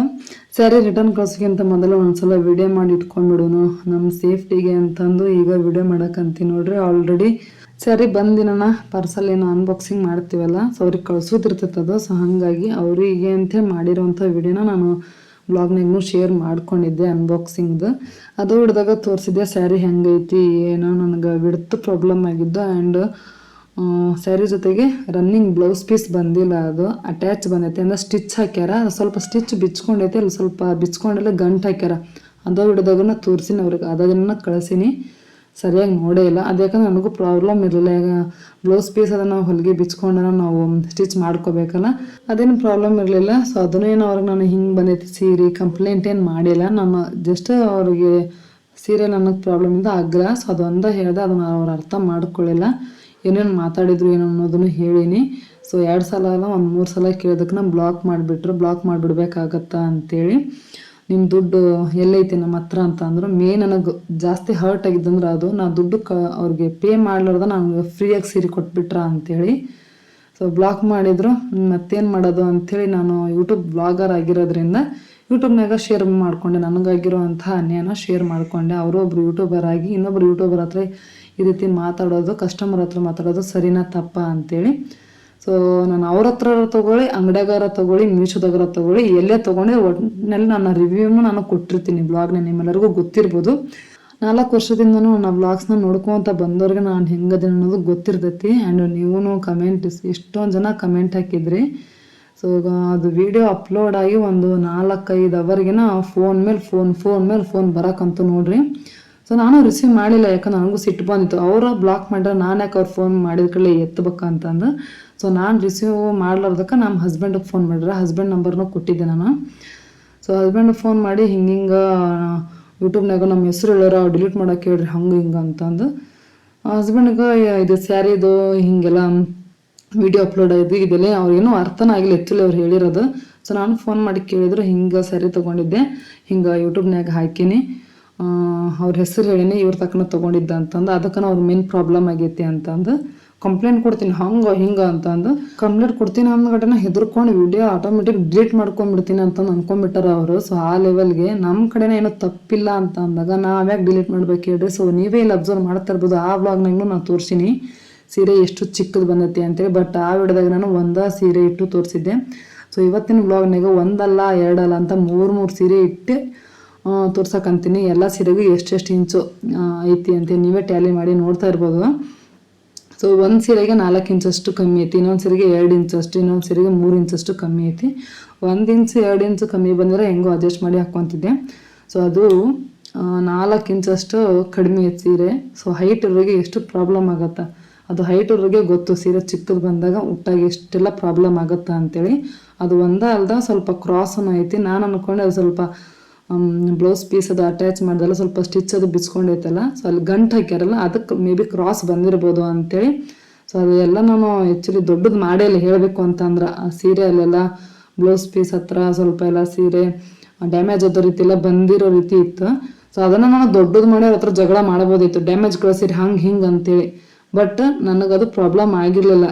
ಸ್ಯಾರಿ ರಿಟರ್ನ್ ಕಳ್ಸೋಕ್ಕಿಂತ ಮೊದಲು ಒಂದ್ಸಲ ವಿಡಿಯೋ ಮಾಡಿ ಇಟ್ಕೊಂಡ್ಬಿಡೋನು. ನಮ್ಮ ಸೇಫ್ಟಿಗೆ ಅಂತಂದು ಈಗ ವಿಡಿಯೋ ಮಾಡೋಕ್ಕಂತೀನಿ ನೋಡ್ರಿ ಆಲ್ರೆಡಿ ಸರಿ ಬಂದಿನ ಪಾರ್ಸಲ್ ಏನು ಅನ್ಬಾಕ್ಸಿಂಗ್ ಮಾಡ್ತೀವಲ್ಲ ಸೊ ಅವ್ರಿಗೆ ಕಳ್ಸೋದಿರ್ತೈತೆ ಅದು. ಸೊ ಹಾಗಾಗಿ ಅವರಿಗೆ ಅಂತೇಳಿ ಮಾಡಿರೋಂಥ ವಿಡಿಯೋನ ನಾನು ಬ್ಲಾಗ್ನಾಗೂ ಶೇರ್ ಮಾಡ್ಕೊಂಡಿದ್ದೆ ಅನ್ಬಾಕ್ಸಿಂಗ್ದು ಅದು ಹಿಡ್ದಾಗ ತೋರಿಸಿದ್ದೆ, ಸ್ಯಾರಿ ಹೆಂಗೈತಿ, ಏನೋ ನನಗೆ ಬಿಡ್ತು ಪ್ರಾಬ್ಲಮ್ ಆಗಿದ್ದು ಆ್ಯಂಡ್ ಸ್ಯಾರಿ ಜೊತೆಗೆ ರನ್ನಿಂಗ್ ಬ್ಲೌಸ್ ಪೀಸ್ ಬಂದಿಲ್ಲ ಅದು. ಅಟ್ಯಾಚ್ ಬಂದೈತೆ ಅಂದ್ರೆ ಸ್ಟಿಚ್ ಹಾಕ್ಯಾರ. ಸ್ವಲ್ಪ ಸ್ಟಿಚ್ ಬಿಚ್ಕೊಂಡೈತೆ ಅಲ್ಲಿ ಸ್ವಲ್ಪ ಬಿಚ್ಕೊಂಡೆಲ್ಲ, ಗಂಟು ಹಾಕ್ಯಾರ. ಅದು ಹಿಡ್ದಾಗನ ತೋರಿಸಿ ಅವ್ರಿಗೆ. ಅದನ್ನ ಕಳಿಸೀನಿ. ಸರಿಯಾಗಿ ನೋಡೇ ಇಲ್ಲ. ಅದು ಯಾಕಂದ್ರೆ ನನಗೂ ಪ್ರಾಬ್ಲಮ್ ಇರಲಿಲ್ಲ. ಈಗ ಬ್ಲೌಸ್ ಪೀಸ್ ಅದನ್ನು ನಾವು ಹೊಲಿಗೆ ಬಿಚ್ಕೊಂಡನ ನಾವು ಸ್ಟಿಚ್ ಮಾಡ್ಕೋಬೇಕಲ್ಲ, ಅದೇನು ಪ್ರಾಬ್ಲಮ್ ಇರಲಿಲ್ಲ. ಸೊ ಅದನ್ನೇನು ಅವ್ರಿಗೆ ನಾನು ಹಿಂಗೆ ಬಂದೈತಿ ಸೀರೆ ಕಂಪ್ಲೇಂಟ್ ಏನು ಮಾಡಿಲ್ಲ. ನಾನು ಜಸ್ಟ್ ಅವ್ರಿಗೆ ಸೀರೆ ನನಗೆ ಪ್ರಾಬ್ಲಮ್ ಇಂದ ಆಗ್ರ ಸೊ ಅದೊಂದು ಹೇಳಿದೆ, ಅದನ್ನು ಅವ್ರು ಅರ್ಥ ಮಾಡ್ಕೊಳ್ಳಿಲ್ಲ ಏನೇನು ಮಾತಾಡಿದ್ರು ಏನು ಅನ್ನೋದನ್ನು ಹೇಳೀನಿ. ಸೊ ಎರಡು ಸಲ ಅಲ್ಲ, ಒಂದು ಮೂರು ಸಲ ಕೇಳೋದಕ್ಕೆ ನಾನು ಬ್ಲಾಕ್ ಮಾಡಿಬಿಟ್ರು. ಬ್ಲಾಕ್ ಮಾಡಿಬಿಡ್ಬೇಕಾಗತ್ತಾ ಅಂತೇಳಿ. ನಿಮ್ಮ ದುಡ್ಡು ಎಲ್ಲೈತಿ ನಮ್ಮ ಹತ್ರ ಅಂತ ಅಂದ್ರು ಮೇ ನನಗೆ ಜಾಸ್ತಿ ಹರ್ಟ್ ಆಗಿದ್ದಂದ್ರೆ ಅದು, ನಾ ದುಡ್ಡು ಕ ಅವ್ರಿಗೆ ಪೇ ಮಾಡ್ಲಾರ್ದ ನನಗೆ ಫ್ರೀಯಾಗಿ ಸೀರೆ ಕೊಟ್ಬಿಟ್ರ ಅಂತೇಳಿ. ಸೊ ಬ್ಲಾಕ್ ಮಾಡಿದ್ರು. ಮತ್ತೇನು ಮಾಡೋದು ಅಂಥೇಳಿ ನಾನು ಯೂಟ್ಯೂಬ್ ಬ್ಲಾಗರ್ ಆಗಿರೋದ್ರಿಂದ ಯೂಟ್ಯೂಬ್ನಾಗ ಶೇರ್ ಮಾಡಿಕೊಂಡೆ. ನನಗಾಗಿರೋ ಅಂಥ ಅನ್ಯಾಯನ ಶೇರ್ ಮಾಡಿಕೊಂಡೆ. ಅವರು ಒಬ್ರು ಯೂಟ್ಯೂಬರ್ ಆಗಿ ಇನ್ನೊಬ್ರು ಯೂಟ್ಯೂಬರ್ ಹತ್ರ ಈ ರೀತಿ ಮಾತಾಡೋದು ಕಸ್ಟಮರ್ ಹತ್ರ ಮಾತಾಡೋದು ಸರಿನಾ ತಪ್ಪ ಅಂತೇಳಿ. ಸೊ ನಾನು ಅವ್ರ ಹತ್ರ ತಗೊಳ್ಳಿ, ಅಂಗಡಿಯಾಗಾರ ತೊಗೊಳ್ಳಿ ಮೀಶೋದಾಗಾರ ತಗೊಳ್ಳಿ, ಎಲ್ಲೇ ತೊಗೊಂಡೆ ಒಟ್ಟಿನಲ್ಲಿ ನನ್ನ ರಿವ್ಯೂನು ನಾನು ಕೊಟ್ಟಿರ್ತೀನಿ ಬ್ಲಾಗ್ನ ನಿಮ್ಮೆಲ್ಲರಿಗೂ ಗೊತ್ತಿರ್ಬೋದು. ನಾಲ್ಕು ವರ್ಷದಿಂದನೂ ನನ್ನ ಬ್ಲಾಗ್ಸ್ನ ನೋಡ್ಕೊತ ಬಂದವ್ರಿಗೆ ನಾನು ಹೆಂಗದೆ ಅನ್ನೋದು ಗೊತ್ತಿರ್ತೈತಿ. ಆ್ಯಂಡ್ ನೀವು ಕಮೆಂಟ್ ಎಷ್ಟೊಂದು ಜನ ಕಮೆಂಟ್ ಹಾಕಿದ್ರಿ. ಸೊ ಅದು ವಿಡಿಯೋ ಅಪ್ಲೋಡ್ ಆಗಿ ಒಂದು ನಾಲ್ಕೈದು ಅವರ್ಗಿನ ಫೋನ್ ಮೇಲೆ ಫೋನ್ ಫೋನ್ ಮೇಲೆ ಫೋನ್ ಬರೋಕ್ಕಂತೂ ನೋಡ್ರಿ. ಸೊ ನಾನು ರಿಸೀವ್ ಮಾಡಿಲ್ಲ, ಯಾಕಂದ್ರೆ ನನಗೂ ಸಿಟ್ಟು ಬಂದಿತ್ತು. ಅವರ ಬ್ಲಾಕ್ ಮಾಡಿದ್ರೆ ನಾನು ಯಾಕೆ ಅವ್ರು ಫೋನ್ ಮಾಡಿದ ಕಡೆ ಎತ್ತಬೇಕಂತಂದು ಸೊ ನಾನು ರಿಸೀವ್ ಮಾಡ್ಲಾರ್ದಕ್ಕೆ ನಮ್ಮ ಹಸ್ಬೆಂಡಿಗೆ ಫೋನ್ ಮಾಡಿದ್ರೆ ಹಸ್ಬೆಂಡ್ ನಂಬರ್ನೂ ಕೊಟ್ಟಿದ್ದೆ ನಾನು. ಸೊ ಹಸ್ಬೆಂಡ್ ಫೋನ್ ಮಾಡಿ ಹಿಂಗೆ ಹಿಂಗೆ ಯೂಟ್ಯೂಬ್ನಾಗ ನಮ್ಮ ಹೆಸರು ಹೇಳೋರು ಡಿಲೀಟ್ ಮಾಡೋಕೆ ಹೇಳ್ರಿ, ಹಂಗೆ ಹಿಂಗೆ ಅಂತಂದು. ಹಸ್ಬೆಂಡ್ಗೆ ಇದು ಸ್ಯಾರಿದು ಹಿಂಗೆಲ್ಲ ವಿಡಿಯೋ ಅಪ್ಲೋಡ್ ಆಯ್ತು ಇದೆಲ್ಲ ಅವ್ರಿಗೇನು ಅರ್ಥನ ಆಗಿಲ್ಲ ಆ್ಯಕ್ಚುಲಿ ಅವ್ರು ಹೇಳಿರೋದು. ಸೊ ನಾನು ಫೋನ್ ಮಾಡಿ ಕೇಳಿದ್ರು, ಹಿಂಗೆ ಸ್ಯಾರಿ ತೊಗೊಂಡಿದ್ದೆ, ಹಿಂಗೆ ಯೂಟ್ಯೂಬ್ನಾಗ ಹಾಕೀನಿ. ಅವ್ರ ಹೆಸರು ಹೇಳೀನಿ, ಇವ್ರ ತಕ್ಕನ ತೊಗೊಂಡಿದ್ದೆ ಅಂತಂದು ಅದಕ್ಕೆ ಅವ್ರ ಮೇನ್ ಪ್ರಾಬ್ಲಮ್ ಆಗೈತಿ ಅಂತಂದು. ಕಂಪ್ಲೇಂಟ್ ಕೊಡ್ತೀನಿ, ಹಂಗೆ, ಹಿಂಗೆ ಅಂತಂದು ಕಂಪ್ಲೇಂಟ್ ಕೊಡ್ತೀನಿ ಅಂದ ಘಟನೆ ಹೆದರ್ಕೊಂಡು ವಿಡಿಯೋ ಆಟೋಮೆಟಿಕ್ ಡಿಲೀಟ್ ಮಾಡ್ಕೊಂಡ್ಬಿಡ್ತೀನಿ ಅಂತಂದು ಅನ್ಕೊಂಡ್ಬಿಟ್ಟಾರ ಅವರು. ಸೊ ಆ ಲೆವೆಲ್ಗೆ ನಮ್ಮ ಕಡೆನೇ ಏನೋ ತಪ್ಪಿಲ್ಲ ಅಂತ ಅಂದಾಗ ನಾವ್ಯಾಕೆ ಡಿಲೀಟ್ ಮಾಡ್ಬೇಕು ಹೇಳ್ರಿ? ಸೊ ನೀವೇ ಇಲ್ಲಿ ಅಬ್ಸರ್ವ್ ಮಾಡ್ತಾ ಇರ್ಬೋದು. ಆ ವ್ಲಾಗ್ನಾಗೂ ನಾನು ತೋರಿಸಿನಿ. ಸೀರೆ ಎಷ್ಟು ಚಿಕ್ಕದು ಬಂದೈತಿ ಅಂತೇಳಿ ಬಟ್ ಆ ವಿಡಿಯೋದಾಗ ನಾನು ಒಂದೇ ಸೀರೆ ಇಟ್ಟು ತೋರಿಸಿದ್ದೆ. ಸೊ ಇವತ್ತಿನ ಬ್ಲಾಗ್ನಾಗ ಒಂದಲ್ಲ, ಎರಡಲ್ಲ ಅಂತ ಮೂರು ಮೂರು ಸೀರೆ ಇಟ್ಟು ತೋರ್ಸಕ್ಕಂತೀನಿ ಎಲ್ಲ ಸೀರೆಗೂ ಎಷ್ಟೆಷ್ಟು ಇಂಚು ಐತಿ ಅಂತ ನೀವೇ ಟ್ಯಾಲಿ ಮಾಡಿ ನೋಡ್ತಾ ಇರ್ಬೋದು. ಸೊ ಒಂದು ಸೀರೆಗೆ ನಾಲ್ಕು ಇಂಚಷ್ಟು ಕಮ್ಮಿ ಐತಿ, ಇನ್ನೊಂದು ಸೀರೆಗೆ ಎರಡು ಇಂಚಷ್ಟು, ಇನ್ನೊಂದು ಸೀರೆಗೆ ಮೂರು ಇಂಚಷ್ಟು ಕಮ್ಮಿ ಐತಿ. ಒಂದು ಇಂಚು, ಎರಡು ಇಂಚು ಕಮ್ಮಿ ಬಂದರೆ ಹೆಂಗೋ ಅಡ್ಜಸ್ಟ್ ಮಾಡಿ ಹಾಕ್ಕೊತಿದ್ದೆ ಸೊ ಅದು ನಾಲ್ಕು ಇಂಚಷ್ಟು ಕಡಿಮೆ ಐತಿ ಸೀರೆ. ಸೊ ಹೈಟ್ ಇರೋರಿಗೆ ಎಷ್ಟು ಪ್ರಾಬ್ಲಮ್ ಆಗುತ್ತೆ? ಅದು ಹೈಟ್ ಇರೋರಿಗೆ ಗೊತ್ತು, ಸೀರೆ ಚಿಕ್ಕದು ಬಂದಾಗ ಉಟ್ಟಾಗ ಎಷ್ಟೆಲ್ಲ ಪ್ರಾಬ್ಲಮ್ ಆಗುತ್ತಾ ಅಂತೇಳಿ. ಅದು ಒಂದೇ ಅಲ್ದ ಸ್ವಲ್ಪ ಕ್ರಾಸನ್ನು ಐತಿ. ನಾನು ಅನ್ಕೊಂಡೆ ಅದು ಸ್ವಲ್ಪ ಬ್ಲೌಸ್ ಪೀಸ್ ಅದು ಅಟ್ಯಾಚ್ ಮಾಡಿದಲ್ಲ ಸ್ವಲ್ಪ ಸ್ಟಿಚ್ ಅದು ಬಿಚ್ಕೊಂಡೈತಲ್ಲ ಸೊ ಅಲ್ಲಿ ಗಂಟು ಹಾಕ್ಯಾರಲ್ಲ, ಅದಕ್ಕೆ ಮೇ ಬಿ ಕ್ರಾಸ್ ಬಂದಿರ್ಬೋದು ಅಂತೇಳಿ. ಸೊ ಅದು ಎಲ್ಲ ನಾನು ಆ್ಯಕ್ಚುಲಿ ದೊಡ್ಡದು ಮಾಡೇ ಹೇಳಬೇಕು ಅಂತಂದ್ರೆ, ಆ ಸೀರೆ ಅಲ್ಲೆಲ್ಲ ಬ್ಲೌಸ್ ಪೀಸ್ ಹತ್ರ ಸ್ವಲ್ಪ ಎಲ್ಲ ಸೀರೆ ಡ್ಯಾಮೇಜ್ ಆದ ರೀತಿ ಎಲ್ಲ ಬಂದಿರೋ ರೀತಿ ಇತ್ತು. ಸೊ ಅದನ್ನು ನಾನು ದೊಡ್ಡದು ಮಾಡಿ ಅವ್ರ ಹತ್ರ ಜಗಳ ಮಾಡ್ಬೋದಿತ್ತು ಡ್ಯಾಮೇಜ್ ಕಳಿಸಿರಿ ಹಂಗೆ ಹಿಂಗೆ ಅಂತೇಳಿ. ಬಟ್ ನನಗದು ಪ್ರಾಬ್ಲಮ್ ಆಗಿರಲಿಲ್ಲ.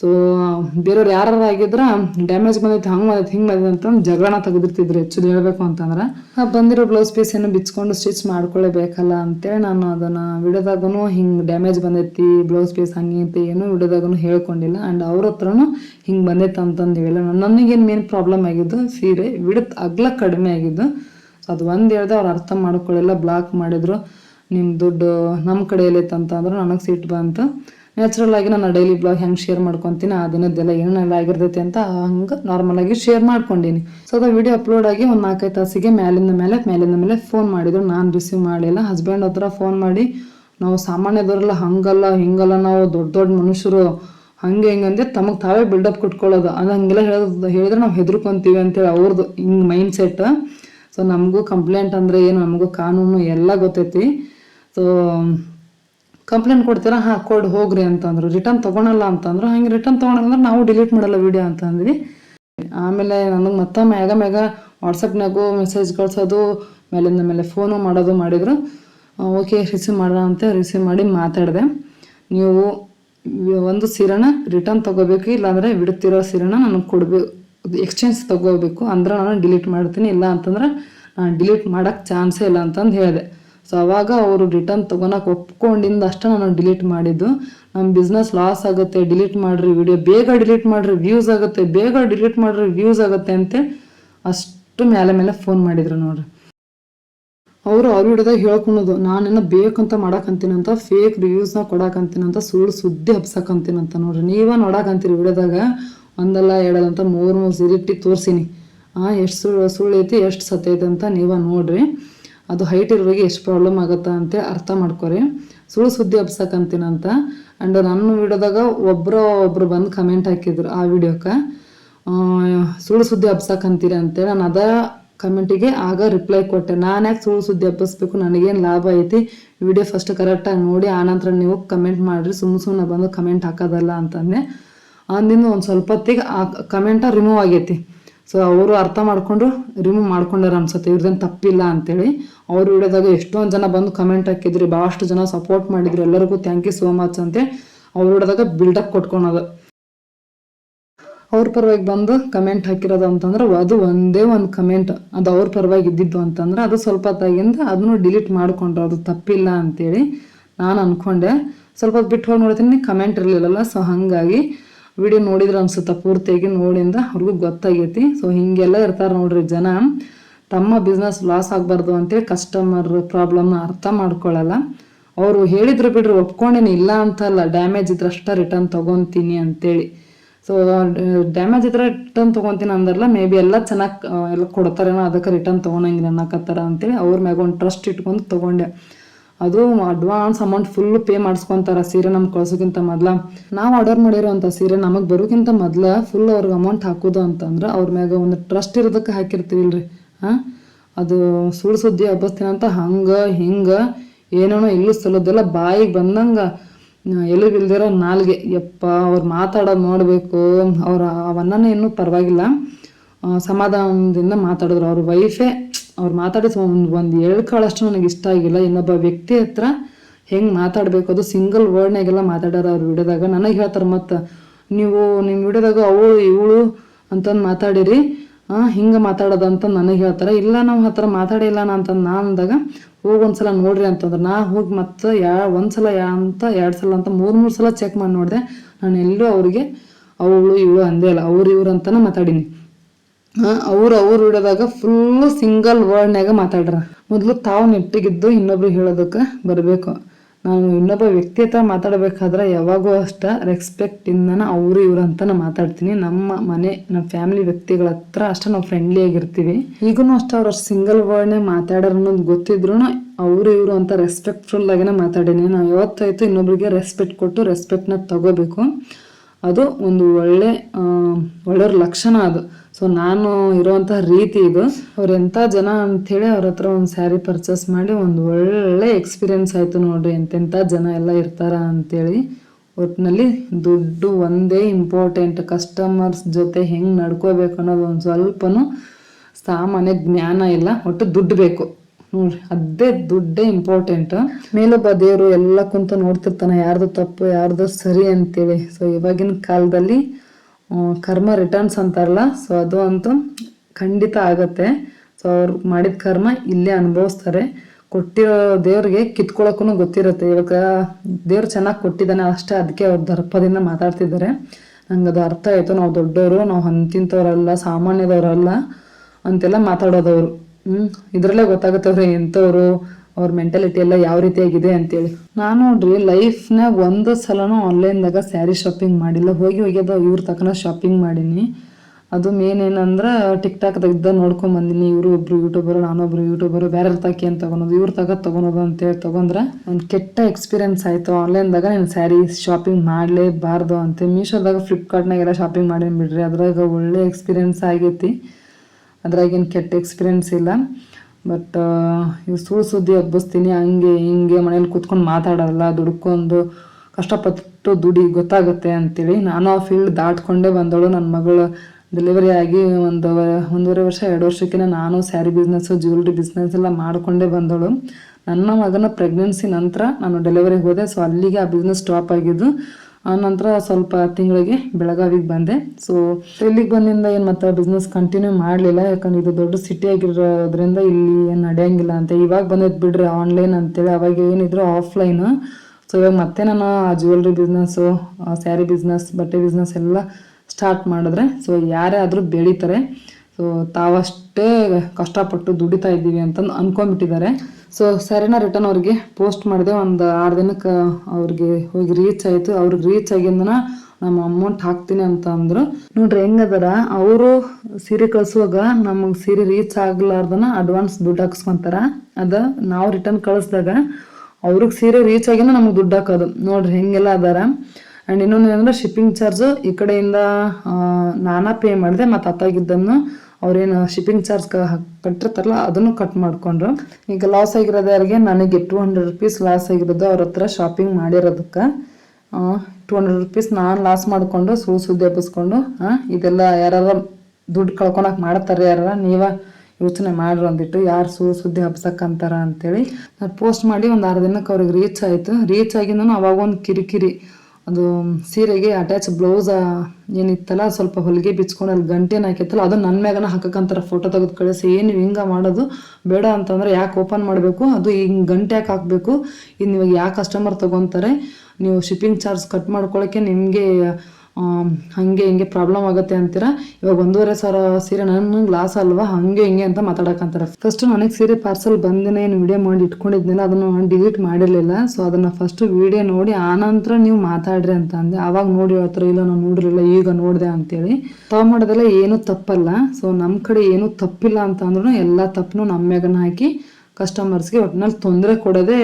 ಸೊ ಬೇರೆಯವ್ರು ಯಾರು ಆಗಿದ್ರೆ ಡ್ಯಾಮೇಜ್ ಬಂದೈತೆ, ಹಂಗೆ ಬಂದೈತೆ, ಹಿಂಗೆ ಬಂದೈತೆ ಅಂತಂದು ಜಗಳನ ತೆಗೆದಿರ್ತಿದ್ರು ಹೆಚ್ಚು ಹೇಳಬೇಕು ಅಂತಂದ್ರೆ. ಬಂದಿರೋ ಬ್ಲೌಸ್ ಪೀಸ್ ಏನು ಬಿಚ್ಕೊಂಡು ಸ್ಟಿಚ್ ಮಾಡ್ಕೊಳ್ಳೇಬೇಕಲ್ಲ ಅಂತೇಳಿ ನಾನು ಅದನ್ನು ವಿಡಿಯೋದಾಗೂ ಹಿಂಗೆ ಡ್ಯಾಮೇಜ್ ಬಂದೈತಿ ಬ್ಲೌಸ್ ಪೀಸ್ ಹಂಗೆ ಐತಿ ಏನು ಹೇಳ್ಕೊಂಡಿಲ್ಲ. ಆ್ಯಂಡ್ ಅವ್ರ ಹತ್ರನೂ ಹಿಂಗೆ ಬಂದೈತೆ ಅಂತಂದು ಹೇಳಿಲ್ಲ. ನನಗೇನು ಮೇನ್ ಪ್ರಾಬ್ಲಮ್ ಆಗಿದ್ದು, ಸೀರೆ ವಿಡತ್ ಅಗ್ಲ ಕಡಿಮೆ ಆಗಿದ್ದು. ಅದು ಒಂದು ಹೇಳ್ದೆ ಅವ್ರು ಅರ್ಥ ಮಾಡ್ಕೊಳ್ಳಿಲ್ಲ ಬ್ಲಾಕ್ ಮಾಡಿದ್ರು. ನಿಮ್ಮ ದುಡ್ಡು ನಮ್ಮ ಕಡೆಯಲ್ಲಿ ಅಂತಂದ್ರೆ ನನಗೆ ಸಿಟ್ಟು ಬಂತು. ನ್ಯಾಚುರಲ್ ಆಗಿ ನಾನು ಡೈಲಿ ಬ್ಲಾಗ್ ಹೆಂಗೆ ಶೇರ್ ಮಾಡ್ಕೊತೀನಿ, ಆ ದಿನದ್ದೆಲ್ಲ ಏನೆಲ್ಲ ಆಗಿರ್ತೈತೆ ಅಂತ ಹಂಗೆ ನಾರ್ಮಲ್ ಆಗಿ ಶೇರ್ ಮಾಡ್ಕೊಂಡೀನಿ. ಸೊ ಅದು ವಿಡಿಯೋ ಅಪ್ಲೋಡ್ ಆಗಿ ಒಂದು ನಾಲ್ಕೈದು ತಾಸಿಗೆ ಮೇಲಿಂದ ಮೇಲೆ ಮೇಲಿಂದ ಮೇಲೆ ಫೋನ್ ಮಾಡಿದ್ರು. ನಾನು ರಿಸೀವ್ ಮಾಡಿಲ್ಲ ಹಸ್ಬೆಂಡ್ ಹತ್ರ ಫೋನ್ ಮಾಡಿ, ನಾವು ಸಾಮಾನ್ಯದವರೆಲ್ಲ, ಹಂಗಲ್ಲ, ಹಿಂಗಲ್ಲ, ನಾವು ದೊಡ್ಡ ದೊಡ್ಡ ಮನುಷ್ಯರು, ಹಂಗೆ ಹಿಂಗಂದ್ರೆ ತಮಗೆ ತಾವೇ ಬಿಲ್ಡಪ್ ಕೊಟ್ಕೊಳ್ಳೋದು. ಅದು ಹಂಗೆಲ್ಲ ಹೇಳೋದು, ಹೇಳಿದ್ರೆ ನಾವು ಹೆದರ್ಕೊಂತೀವಿ ಅಂತೇಳಿ ಅವ್ರದ್ದು ಹಿಂಗೆ ಮೈಂಡ್ ಸೆಟ್ ಸೊ ನಮಗೂ ಕಂಪ್ಲೇಂಟ್ ಅಂದರೆ ಏನು, ನಮಗೂ ಕಾನೂನು ಎಲ್ಲ ಗೊತ್ತೈತಿ. ಸೊ ಕಂಪ್ಲೇಂಟ್ ಕೊಡ್ತೀರಾ? ಹಾಂ, ಕೊಡು, ಹೋಗ್ರಿ ಅಂತಂದ್ರು. ರಿಟರ್ನ್ ತೊಗೊಳಲ್ಲ ಅಂತಂದ್ರು. ಹಂಗೆ ರಿಟರ್ನ್ ಅಂದ್ರೆ ನಾವು ಡಿಲೀಟ್ ಮಾಡಲ್ಲ ವಿಡಿಯೋ ಅಂತಂದ್ವಿ ಆಮೇಲೆ ನನಗೆ ಮತ್ತೆ ಮ್ಯಾಗ ಮ್ಯಾಗ ವಾಟ್ಸಪ್ನಾಗೂ ಮೆಸೇಜ್ ಕಳ್ಸೋದು, ಮೇಲಿಂದ ಮೇಲೆ ಫೋನು ಮಾಡೋದು ಮಾಡಿದ್ರು. ಓಕೆ ರಿಸೀವ್ ಮಾಡೋಣ ಅಂತ ರಿಸೀವ್ ಮಾಡಿ ಮಾತಾಡಿದೆ. ನೀವು ಒಂದು ಸೀರೆನ ರಿಟರ್ನ್ ತೊಗೋಬೇಕು, ಇಲ್ಲಾಂದರೆ ಬಿಡುತ್ತಿರೋ ಸೀರೆನ ನನಗೆ ಕೊಡಬೇಕು ಎಕ್ಸ್ಚೇಂಜ್ ತೊಗೋಬೇಕು. ಅಂದ್ರೆ ನಾನು ಡಿಲೀಟ್ ಮಾಡ್ತೀನಿ. ಇಲ್ಲ ಅಂತಂದ್ರೆ ನಾನು ಡಿಲೀಟ್ ಮಾಡೋಕ್ಕೆ ಚಾನ್ಸೇ ಇಲ್ಲ ಅಂತಂದು ಹೇಳಿದೆ. ಸೊ ಅವಾಗ ಅವರು ರಿಟರ್ನ್ ತೊಗೊಳಕ್ಕೆ ಒಪ್ಕೊಂಡಿಂದ ಅಷ್ಟೇ ನಾನು ಡಿಲೀಟ್ ಮಾಡಿದ್ದು. ನಮ್ಮ ಬಿಸ್ನೆಸ್ ಲಾಸ್ ಆಗುತ್ತೆ ಡಿಲೀಟ್ ಮಾಡಿರಿ ವಿಡಿಯೋ ಬೇಗ ಡಿಲೀಟ್ ಮಾಡಿರಿ ವ್ಯೂಸ್ ಆಗುತ್ತೆ, ಬೇಗ ಡಿಲೀಟ್ ಮಾಡಿರಿ ವ್ಯೂಸ್ ಆಗುತ್ತೆ ಅಂತೇಳಿ ಅಷ್ಟು ಮೇಲೆ ಮೇಲೆ ಫೋನ್ ಮಾಡಿದ್ರು ನೋಡ್ರಿ. ಅವರು ಅವ್ರ ವಿಡಿಯೋದಾಗ ಹೇಳ್ಕೊಳೋದು ನಾನೇನೋ ಬೇಕಂತ ಮಾಡಕಂತೀನಂತ ಫೇಕ್ ರಿವ್ಯೂಸ್ನ ಕೊಡಕಂತೀನಂತ ಸುಳ್ಳು ಸುದ್ದಿ ಹಬ್ಸಕಂತೀನಂತ ನೋಡ್ರಿ. ನೀವೇ ನೋಡಕಂತೀರಿ ವಿಡಿಯೋದಾಗ, ಒಂದಲ್ಲ ಎರಡಲ್ಲ ಅಂತ ಮೂರು ಮೂರು ಸಿರಿಟ್ಟಿ ತೋರಿಸಿನಿ. ಎಷ್ಟು ಸುಳ್ಳು ಸುಳ್ಳು ಐತಿ, ಎಷ್ಟು ಸತ್ತೈತೆ ಅಂತ ನೀವೇ ನೋಡ್ರಿ. ಅದು ಹೈಟ್ ಇರೋರಿಗೆ ಎಷ್ಟು ಪ್ರಾಬ್ಲಮ್ ಆಗುತ್ತೆ ಅಂತ ಅರ್ಥ ಮಾಡ್ಕೊರಿ. ಸುಳ್ಳು ಸುದ್ದಿ ಹಬ್ಸಕಂತೀನಂತ ಆ್ಯಂಡ್ ನನ್ನ ವಿಡಿಯೋದಾಗ ಒಬ್ಬರು ಒಬ್ಬರು ಬಂದು ಕಮೆಂಟ್ ಹಾಕಿದ್ರು ಆ ವಿಡಿಯೋಕ್ಕೆ ಸುಳ್ಳು ಸುದ್ದಿ ಹಬ್ಸಕ್ಕಂತೀರಿ ಅಂತೇಳಿ ನಾನು ಅದ ಕಮೆಂಟಿಗೆ ಆಗ ರಿಪ್ಲೈ ಕೊಟ್ಟೆ. ನಾನು ಯಾಕೆ ಸುಳ್ಳು ಸುದ್ದಿ ಹಬ್ಬಿಸ್ಬೇಕು ನನಗೇನು ಲಾಭ ಐತಿ? ವಿಡಿಯೋ ಫಸ್ಟ್ ಕರೆಕ್ಟಾಗಿ ನೋಡಿ ಆನಂತರ ನೀವು ಕಮೆಂಟ್ ಮಾಡಿರಿ. ಸುಮ್ಮನೆ ಸುಮ್ಮನೆ ಬಂದು ಕಮೆಂಟ್ ಹಾಕೋದಲ್ಲ ಅಂತಂದೆ. ಅಂದಿಂದ ಒಂದು ಸ್ವಲ್ಪ ಹೊತ್ತಿಗೆ ಆ ಕಮೆಂಟ ರಿಮೂವ್ ಆಗೈತಿ. ಸೊ ಅವರು ಅರ್ಥ ಮಾಡಿಕೊಂಡು ರಿಮೂವ್ ಮಾಡ್ಕೊಂಡಾರ ಅನ್ಸುತ್ತೆ. ಇವ್ರದ್ದೇನು ತಪ್ಪಿಲ್ಲ ಅಂತೇಳಿ. ಅವ್ರ ವಿಡಿಯೋದಾಗ ಎಷ್ಟೊಂದು ಜನ ಬಂದು ಕಮೆಂಟ್ ಹಾಕಿದ್ರಿ, ಭಾಳಷ್ಟು ಜನ ಸಪೋರ್ಟ್ ಮಾಡಿದ್ರು. ಎಲ್ಲರಿಗೂ ಥ್ಯಾಂಕ್ ಯು ಸೋ ಮಚ್ ಅಂತೆ. ಅವ್ರ ವಿಡಿಯೋದಾಗ ಬಿಲ್ಡಪ್ ಕೊಟ್ಕೊಳೋದು. ಅವ್ರ ಪರವಾಗಿ ಬಂದು ಕಮೆಂಟ್ ಹಾಕಿರೋದು ಅಂತಂದ್ರೆ, ಅದು ಒಂದೇ ಒಂದು ಕಮೆಂಟ್ ಅದು ಅವ್ರ ಪರವಾಗಿ ಇದ್ದಿದ್ದು ಅಂತಂದ್ರೆ, ಅದು ಸ್ವಲ್ಪ ಹೊತ್ತಾಗಿಂದ ಅದನ್ನು ಡಿಲೀಟ್ ಮಾಡಿಕೊಂಡ್ರು. ಅದು ತಪ್ಪಿಲ್ಲ ಅಂತೇಳಿ ನಾನು ಅನ್ಕೊಂಡೆ. ಸ್ವಲ್ಪ ಹೊತ್ತು ಬಿಟ್ಟು ಹೋಗಿ ನೋಡ್ತೀನಿ ಕಮೆಂಟ್ ಇರಲಿಲ್ಲಲ್ಲ. ಸೊ ಹಾಗಾಗಿ ವಿಡಿಯೋ ನೋಡಿದ್ರೆ ಅನ್ಸುತ್ತೆ ಪೂರ್ತಿಯಾಗಿ ನೋಡಿಂದ ಅವ್ರಿಗೂ ಗೊತ್ತಾಗೈತಿ. ಸೊ ಹೀಗೆಲ್ಲ ಇರ್ತಾರೆ ನೋಡ್ರಿ ಜನ. ತಮ್ಮ ಬಿಸ್ನೆಸ್ ಲಾಸ್ ಆಗಬಾರ್ದು ಅಂತೇಳಿ ಕಸ್ಟಮರ್ ಪ್ರಾಬ್ಲಮ್ನ ಅರ್ಥ ಮಾಡ್ಕೊಳ್ಳಲ್ಲ ಅವರು ಹೇಳಿದ್ರು ಬಿಡ್ರಿ, ಒಪ್ಕೊಂಡೇನು ಇಲ್ಲ ಅಂತಲ್ಲ ಡ್ಯಾಮೇಜ್ ಇದ್ರೆ ಅಷ್ಟ ರಿಟರ್ನ್ ತೊಗೊತೀನಿ ಅಂತೇಳಿ. ಸೊ ಡ್ಯಾಮೇಜ್ ಇದ್ರೆ ರಿಟರ್ನ್ ತೊಗೊತೀನಿ ಅಂದ್ರಲ್ಲ ಮೇ ಬಿ ಎಲ್ಲ ಚೆನ್ನಾಗಿ, ಎಲ್ಲ ಕೊಡ್ತಾರೇನೋ ಅದಕ್ಕೆ ರಿಟರ್ನ್ ತೊಗೊಳಂಗಿಲ್ಲ ಅನ್ನಕತ್ತಾರ ಅಂತೇಳಿ ಅವ್ರ ಮ್ಯಾಗ ಒಂದು ಟ್ರಸ್ಟ್ ಇಟ್ಕೊಂಡು ತೊಗೊಂಡೆ. ಅದು ಅಡ್ವಾನ್ಸ್ ಅಮೌಂಟ್ ಫುಲ್ ಪೇ ಮಾಡಿಸ್ಕೊಂತಾರ ಸೀರೆ ನಮ್ಗೆ ಕಳ್ಸೋಕ್ಕಿಂತ ಮೊದ್ಲ. ನಾವು ಆರ್ಡರ್ ಮಾಡಿರೋಂಥ ಸೀರೆ ನಮಗೆ ಬರೋಕ್ಕಿಂತ ಮೊದ್ಲ ಫುಲ್ ಅವ್ರಿಗೆ ಅಮೌಂಟ್ ಹಾಕೋದು ಅಂತಂದ್ರೆ ಅವ್ರ ಮ್ಯಾಗ ಒಂದು ಟ್ರಸ್ಟ್ ಇರೋದಕ್ಕೆ ಹಾಕಿರ್ತೀವಿಲ್ರಿ. ಹಾಂ ಅದು ಸುಳ್ಳು ಸುದ್ದಿ ಹಬ್ಬಸ್ತೀನಿ ಅಂತ ಹಂಗೆ, ಹಿಂಗೆ, ಏನೇನೋ ಇಲ್ಲೂ ಸಲೋದೆಲ್ಲ ಬಾಯಿಗೆ ಬಂದಂಗೆ ಎಲ್ಲಿ ಬಿಲ್ದಿರೋ ನಾಲ್ಗೆ, ಯಪ್ಪ, ಅವ್ರು ಮಾತಾಡೋದು ನೋಡಬೇಕು, ಅವ್ರ ಅವನ್ನ ಇನ್ನೂ ಪರವಾಗಿಲ್ಲ. ಸಮಾಧಾನದಿಂದ ಮಾತಾಡಿದ್ರು. ಅವ್ರ ವೈಫೇ ಅವ್ರು ಮಾತಾಡಿದ ಒಂದು ಒಂದು ಹೇಳ್ಕೊಳ್ಳೋಷ್ಟು ನನಗೆ ಇಷ್ಟ ಆಗಿಲ್ಲ. ಇನ್ನೊಬ್ಬ ವ್ಯಕ್ತಿ ಹತ್ರ ಹೆಂಗೆ ಮಾತಾಡಬೇಕು ಅದು ಸಿಂಗಲ್ ವರ್ಡ್ನಾಗೆಲ್ಲ ಮಾತಾಡ್ಯಾರ ಅವ್ರು ವಿಡಿಯೋದಾಗ. ನನಗೆ ಹೇಳ್ತಾರೆ, ಮತ್ತು ನೀವು ನಿಮ್ಮ ವಿಡಿಯೋದಾಗ ಅವಳು, ಇವಳು ಅಂತಂದು ಮಾತಾಡಿರಿ. ಹಿಂಗೆ ಮಾತಾಡೋದು ಅಂತ ನನಗೆ ಹೇಳ್ತಾರೆ. ಇಲ್ಲ, ನಾವು ಹತ್ರ ಮಾತಾಡಿಲ್ಲ ಅಂತಂದು ನಾ ಅಂದಾಗ, ಹೋಗಿ ಒಂದ್ಸಲ ನೋಡ್ರಿ ಅಂತಂದ್ರೆ. ನಾ ಹೋಗಿ ಮತ್ತೆ ಯಾ, ಒಂದ್ಸಲ ಯಾ ಅಂತ, ಎರಡು ಸಲ ಅಂತ, ಮೂರು ಮೂರು ಸಲ ಚೆಕ್ ಮಾಡಿ ನೋಡಿದೆ. ನಾನು ಎಲ್ಲೂ ಅವ್ರಿಗೆ ಅವಳು, ಇವಳು ಅಂದೇ ಇಲ್ಲ. ಅವ್ರು, ಇವ್ರು ಅಂತಲೇ ಮಾತಾಡೀನಿ. ಅವ್ರು ಅವ್ರು ವಿಡಿಯೋದಾಗ ಫುಲ್ಲು ಸಿಂಗಲ್ ವರ್ಡ್ನಾಗ ಮಾತಾಡ್ರ. ಮೊದಲು ತಾವು ನೆಟ್ಟಿಗಿದ್ದು ಇನ್ನೊಬ್ರು ಹೇಳೋದಕ್ಕೆ ಬರಬೇಕು. ನಾನು ಇನ್ನೊಬ್ಬ ವ್ಯಕ್ತಿ ಹತ್ರ ಮಾತಾಡಬೇಕಾದ್ರೆ ಯಾವಾಗೂ ಅಷ್ಟ ರೆಸ್ಪೆಕ್ಟ್ ಇಂದನ ಅವರು ಇವ್ರು ಅಂತ ನಾ ಮಾತಾಡ್ತೀನಿ. ನಮ್ಮ ಮನೆ, ನಮ್ಮ ಫ್ಯಾಮಿಲಿ ವ್ಯಕ್ತಿಗಳ ಹತ್ರ ಅಷ್ಟೇ ನಾವು ಫ್ರೆಂಡ್ಲಿ ಆಗಿರ್ತೀವಿ. ಈಗೂ ಅಷ್ಟೇ ಅವ್ರು ಅಷ್ಟು ಸಿಂಗಲ್ ವರ್ಡ್ನೇ ಮಾತಾಡೋರು ಅನ್ನೋದು ಗೊತ್ತಿದ್ರು ಅವರು ಇವರು ಅಂತ ರೆಸ್ಪೆಕ್ಟ್ಫುಲ್ ಆಗಿನ ಮಾತಾಡೀನಿ. ನಾವು ಯಾವತ್ತಾಯ್ತು ಇನ್ನೊಬ್ರಿಗೆ ರೆಸ್ಪೆಕ್ಟ್ ಕೊಟ್ಟು ರೆಸ್ಪೆಕ್ಟ್ನ ತಗೋಬೇಕು. ಅದು ಒಂದು ಒಳ್ಳೆ ಒಳ್ಳೆಯ ಲಕ್ಷಣ ಅದು. ಸೊ ನಾನು ಇರುವಂತಹ ರೀತಿ ಇದು. ಅವ್ರು ಎಂತ ಜನ ಅಂಥೇಳಿ ಅವ್ರ ಹತ್ರ ಒಂದು ಸ್ಯಾರಿ ಪರ್ಚೇಸ್ ಮಾಡಿ ಒಂದು ಒಳ್ಳೆ ಎಕ್ಸ್ಪೀರಿಯನ್ಸ್ ಆಯಿತು ನೋಡ್ರಿ ಎಂತೆಂಥ ಜನ ಎಲ್ಲ ಇರ್ತಾರ ಅಂತೇಳಿ ಒಟ್ಟಿನಲ್ಲಿ ದುಡ್ಡು ಒಂದೇ ಇಂಪಾರ್ಟೆಂಟ್ ಕಸ್ಟಮರ್ಸ್ ಜೊತೆ ಹೆಂಗೆ ನಡ್ಕೋಬೇಕು ಅನ್ನೋದು ಒಂದು ಸ್ವಲ್ಪನೂ ಸಾಮಾನ್ಯ ಜ್ಞಾನ ಇಲ್ಲ. ಒಟ್ಟು ದುಡ್ಡು ಬೇಕು. ನೋಡ್ರಿ ಅದೇ ದುಡ್ಡೇ ಇಂಪಾರ್ಟೆಂಟ್ ಮೇಲೊಬ್ಬ ದೇವರು ಎಲ್ಲ ಕುಂತ ನೋಡ್ತಿರ್ತಾನೆ, ಯಾರ್ದು ತಪ್ಪು, ಯಾರ್ದು ಸರಿ ಅಂತೇಳಿ ಸೊ ಇವಾಗಿನ ಕಾಲದಲ್ಲಿ ಕರ್ಮ ರಿಟರ್ನ್ಸ್ ಅಂತಾರಲ್ಲ ಸೊ ಅದು ಅಂತೂ ಖಂಡಿತ ಆಗತ್ತೆ. ಸೊ ಅವ್ರು ಮಾಡಿದ ಕರ್ಮ ಇಲ್ಲೇ ಅನುಭವಿಸ್ತಾರೆ. ಕೊಟ್ಟಿರೋ ದೇವ್ರಿಗೆ ಕಿತ್ಕೊಳ್ಳೋಕ್ಕೂ ಗೊತ್ತಿರುತ್ತೆ. ಇವಾಗ ದೇವ್ರು ಚೆನ್ನಾಗಿ ಕೊಟ್ಟಿದ್ದಾನೆ ಅಷ್ಟೇ, ಅದಕ್ಕೆ ಅವ್ರು ದರ್ಪದಿಂದ ಮಾತಾಡ್ತಿದ್ದಾರೆ. ನಂಗೆ ಅದು ಅರ್ಥ ಆಯಿತು, ನಾವು ದೊಡ್ಡವರು ನಾವು ಅಂತಿಂಥವ್ರಲ್ಲ ಸಾಮಾನ್ಯದವರಲ್ಲ ಅಂತೆಲ್ಲ ಮಾತಾಡೋದವರು. ಹ್ಞೂ ಇದರಲ್ಲೇ ಗೊತ್ತಾಗುತ್ತೆ ಅವ್ರು ಎಂಥವ್ರು ಅವ್ರ ಮೆಂಟಾಲಿಟಿ ಎಲ್ಲ ಯಾವ ರೀತಿಯಾಗಿದೆ ಅಂತೇಳಿ. ನಾನು ನೋಡ್ರಿ ಲೈಫ್ನಾಗ ಒಂದು ಸಲನೂ ಆನ್ಲೈನ್ದಾಗ ಸ್ಯಾರಿ ಶಾಪಿಂಗ್ ಮಾಡಿಲ್ಲ. ಹೋಗಿ ಹೋಗಿ ಅದು ಇವ್ರ ತಕನ ಶಾಪಿಂಗ್ ಮಾಡೀನಿ. ಅದು ಮೇನ್ ಏನಂದ್ರೆ ಟಿಕ್ ಟಾಕ್ದಾಗ ನೋಡ್ಕೊಂಡ್ ಬಂದಿನಿ. ಇವರು ಒಬ್ರು ಯೂಟ್ಯೂಬರು ನಾನೊಬ್ರು ಯೂಟ್ಯೂಬರು ಬೇರೆ ತಾಕಿ ಅಂತ ತಗೊಳೋದು ಇವ್ರ ತಗ ತಗೊಳೋದು ಅಂತೇಳಿ ತಗೊಂಡ್ರೆ ಒಂದು ಕೆಟ್ಟ ಎಕ್ಸ್ಪೀರಿಯನ್ಸ್ ಆಯಿತು. ಆನ್ಲೈನ್ದಾಗ ನಾನು ಸ್ಯಾರಿ ಶಾಪಿಂಗ್ ಮಾಡಲೇಬಾರ್ದು ಅಂತ. ಮೀಶೋದಾಗ ಫ್ಲಿಪ್ಕಾರ್ಟ್ನಾಗೆಲ್ಲ ಶಾಪಿಂಗ್ ಮಾಡೀನಿ ಬಿಡ್ರಿ. ಅದ್ರಾಗ ಒಳ್ಳೆ ಎಕ್ಸ್ಪೀರಿಯನ್ಸ್ ಆಗೈತಿ. ಅದ್ರಾಗೇನು ಕೆಟ್ಟ ಎಕ್ಸ್ಪೀರಿಯನ್ಸ್ ಇಲ್ಲ. ಬಟ್ ಇವು ಸುಳ್ಳು ಸುದ್ದಿ ಹಬ್ಬಿಸ್ತೀನಿ ಹಂಗೆ ಹಿಂಗೆ ಮನೇಲಿ ಕೂತ್ಕೊಂಡು ಮಾತಾಡೋಲ್ಲ ದುಡ್ಕೊಂಡು ಕಷ್ಟಪಟ್ಟು ದುಡಿ, ಗೊತ್ತಾಗುತ್ತೆ ಅಂತೇಳಿ ನಾನು ಆ ಫೀಲ್ಡ್ ದಾಟ್ಕೊಂಡೇ ಬಂದವಳು. ನನ್ನ ಮಗಳು ಡೆಲಿವರಿ ಆಗಿ ಒಂದು ಒಂದೂವರೆ ವರ್ಷ, ಎರಡು ವರ್ಷಕ್ಕಿಂತ ನಾನು ಸ್ಯಾರಿ ಬಿಸ್ನೆಸ್ಸು ಜ್ಯುವೆಲ್ರಿ ಬಿಸ್ನೆಸ್ ಎಲ್ಲ ಮಾಡಿಕೊಂಡೇ ಬಂದವಳು. ನನ್ನ ಮಗನ ಪ್ರೆಗ್ನೆನ್ಸಿ ನಂತರ ನಾನು ಡೆಲಿವರಿಗೆ ಹೋದೆ ಸೊ ಅಲ್ಲಿಗೆ ಆ ಬಿಸ್ನೆಸ್ ಸ್ಟಾಪ್ ಆಗಿದ್ದು ಆ ನಂತರ ಸ್ವಲ್ಪ ತಿಂಗಳಿಗೆ ಬೆಳಗಾವಿಗೆ ಬಂದೆ. ಸೊ ಇಲ್ಲಿಗೆ ಬಂದಿಂದ ಏನು ಮತ್ತೆ ಬಿಸ್ನೆಸ್ ಕಂಟಿನ್ಯೂ ಮಾಡಲಿಲ್ಲ. ಯಾಕಂದ್ರೆ ಇದು ದೊಡ್ಡ ಸಿಟಿ ಆಗಿರೋದ್ರಿಂದ ಇಲ್ಲಿ ಏನು ನಡೆಯಂಗಿಲ್ಲ ಅಂತ. ಇವಾಗ ಬಂದೈತೆ ಬಿಡ್ರಿ ಆನ್ಲೈನ್ ಅಂತೇಳಿ. ಅವಾಗ ಏನಿದ್ರು ಆಫ್ಲೈನ್ ಸೊ ಇವಾಗ ಮತ್ತೆ ನಾನು ಜ್ಯುವೆಲ್ರಿ ಬಿಸ್ನೆಸ್ಸು ಸ್ಯಾರಿ ಬಿಸ್ನೆಸ್ ಬಟ್ಟೆ ಬಿಸ್ನೆಸ್ ಎಲ್ಲ ಸ್ಟಾರ್ಟ್ ಮಾಡಿದ್ರೆ. ಸೊ ಯಾರೇ ಆದರೂ ಬೆಳೀತಾರೆ. ಸೊ ತಾವಷ್ಟೇ ಕಷ್ಟಪಟ್ಟು ದುಡಿತಾ ಇದ್ದೀವಿ ಅಂತ ಅನ್ಕೊಂಡ್ಬಿಟ್ಟಿದ್ದಾರೆ. ಸೊ ಸರಿನ ರಿಟರ್ನ್ ಅವ್ರಿಗೆ ಪೋಸ್ಟ್ ಮಾಡಿದೆ. ಒಂದು ಆರು ದಿನಕ್ಕೆ ಅವ್ರಿಗೆ ಹೋಗಿ ರೀಚ್ ಆಯಿತು. ಅವ್ರಿಗೆ ರೀಚ್ ಆಗಿಂದನ ನಮ್ಮ ಅಮೌಂಟ್ ಹಾಕ್ತೀನಿ ಅಂತ ಅಂದರು. ನೋಡ್ರಿ, ಹೆಂಗದಾರ? ಅವರು ಸೀರೆ ಕಳಿಸುವಾಗ ನಮಗೆ ಸೀರೆ ರೀಚ್ ಆಗ್ಲಾರ್ದನ ಅಡ್ವಾನ್ಸ್ ದುಡ್ಡು ಹಾಕ್ಸ್ಕೊಂತಾರ. ಅದ ನಾವು ರಿಟರ್ನ್ ಕಳಿಸ್ದಾಗ ಅವ್ರಿಗೆ ಸೀರೆ ರೀಚ್ ಆಗಿನ ನಮಗೆ ದುಡ್ಡು ಹಾಕೋದು. ನೋಡ್ರಿ, ಹೆಂಗೆಲ್ಲ ಅದಾರ? ಆ್ಯಂಡ್ ಇನ್ನೊಂದು ಏನಂದ್ರೆ ಶಿಪ್ಪಿಂಗ್ ಚಾರ್ಜು ಈ ಕಡೆಯಿಂದ ನಾನಾ ಪೇ ಮಾಡಿದೆ. ಮತ್ತು ಅತ್ತಾಗಿದ್ದನ್ನು ಅವ್ರೇನು ಶಿಪ್ಪಿಂಗ್ ಚಾರ್ಜ್ ಕಟ್ಟಿರ್ತಾರಲ್ಲ, ಅದನ್ನು ಕಟ್ ಮಾಡಿಕೊಂಡ್ರು. ಈಗ ಲಾಸ್ ಆಗಿರೋದು ಯಾರಿಗೆ ನನಗೆ ಟೂ ಹಂಡ್ರೆಡ್ ರುಪೀಸ್ ಲಾಸ್ ಆಗಿರೋದು ಅವ್ರ ಹತ್ರ ಶಾಪಿಂಗ್ ಮಾಡಿರೋದಕ್ಕೆ. ಟೂ ಹಂಡ್ರೆಡ್ ರುಪೀಸ್ ನಾನು ಲಾಸ್ ಮಾಡಿಕೊಂಡು ಸುಳ್ಳು ಸುದ್ದಿ ಹಬ್ಬಿಸ್ಕೊಂಡು ಇದೆಲ್ಲ ಯಾರು ದುಡ್ಡು ಕಳ್ಕೊಳಕ್ ಮಾಡ್ತಾರೆ ಯಾರ ನೀವೇ ಯೋಚನೆ ಮಾಡ್ರಿ ಅಂದ್ಬಿಟ್ಟು ಯಾರು ಸುಳ್ಳು ಸುದ್ದಿ ಹಬ್ಸಕ್ಕಂತಾರ ಅಂತೇಳಿ ನಾನು ಪೋಸ್ಟ್ ಮಾಡಿ ಒಂದು ಆರು ದಿನಕ್ಕೆ ಅವ್ರಿಗೆ ರೀಚ್ ಆಯಿತು. ರೀಚ್ ಆಗಿಂದನು ಅವಾಗ ಒಂದು ಕಿರಿಕಿರಿ ಅದು ಸೀರೆಗೆ ಅಟ್ಯಾಚ್ ಬ್ಲೌಸ್ ಏನಿತ್ತಲ್ಲ, ಸ್ವಲ್ಪ ಹೊಲಿಗೆ ಬಿಚ್ಕೊಂಡು ಅಲ್ಲಿ ಗಂಟೆನ ಹಾಕಿತ್ತಲ್ಲ ಅದು ನನ್ನ ಮ್ಯಾಗನ ಹಾಕಕ್ಕಂತಾರೆ ಫೋಟೋ ತೆಗೆದು ಕಳಿಸಿ. ಏನು ಹಿಂಗ ಮಾಡೋದು? ಬೇಡ ಅಂತಂದ್ರೆ ಯಾಕೆ ಓಪನ್ ಮಾಡಬೇಕು? ಅದು ಹಿಂಗೆ ಗಂಟೆ ಯಾಕೆ ಹಾಕಬೇಕು? ಇದು ನಿಮಗೆ ಯಾವ ಕಸ್ಟಮರ್ ತೊಗೊತಾರೆ? ನೀವು ಶಿಪ್ಪಿಂಗ್ ಚಾರ್ಜ್ ಕಟ್ ಮಾಡ್ಕೊಳ್ಳೋಕ್ಕೆ ನಿಮಗೆ ಹಾಗೆ ಹಿಂಗೆ ಪ್ರಾಬ್ಲಮ್ ಆಗುತ್ತೆ ಅಂತೀರಾ? ಇವಾಗ ಒಂದೂವರೆ ಸಾವಿರ ಸೀರೆ ನನಗೆ ಲಾಸ್ ಅಲ್ವಾ? ಹಂಗೆ ಹಿಂಗೆ ಅಂತ ಮಾತಾಡಕಂತಾರೆ ಫಸ್ಟ್ ನನಗೆ ಸೀರೆ ಪಾರ್ಸಲ್ ಬಂದಿನ ಏನು ವಿಡಿಯೋ ಮಾಡಿ ಇಟ್ಕೊಂಡಿದ್ನಲ್ಲ, ಅದನ್ನು ನಾನು ಡಿಲೀಟ್ ಮಾಡಿರಲಿಲ್ಲ. ಸೊ ಅದನ್ನು ಫಸ್ಟ್ ವಿಡಿಯೋ ನೋಡಿ ಆನಂತರ ನೀವು ಮಾತಾಡ್ರಿ ಅಂತ ಅಂದೆ. ಅವಾಗ ನೋಡಿ ಹೇಳ್ತಾರೆ ಇಲ್ಲ, ನಾನು ನೋಡಿರಲಿಲ್ಲ, ಈಗ ನೋಡಿದೆ ಅಂತೇಳಿ. ತಾವು ಮಾಡೋದೆಲ್ಲ ಏನು ತಪ್ಪಲ್ಲ. ಸೊ ನಮ್ಮ ಕಡೆ ಏನೂ ತಪ್ಪಿಲ್ಲ ಅಂತ ಅಂದ್ರೂ ಎಲ್ಲ ತಪ್ಪನ್ನು ನಮ್ಮ ಹಾಕಿ ಕಸ್ಟಮರ್ಸ್ಗೆ ಒಟ್ಟಿನಲ್ಲಿ ತೊಂದರೆ ಕೊಡೋದೇ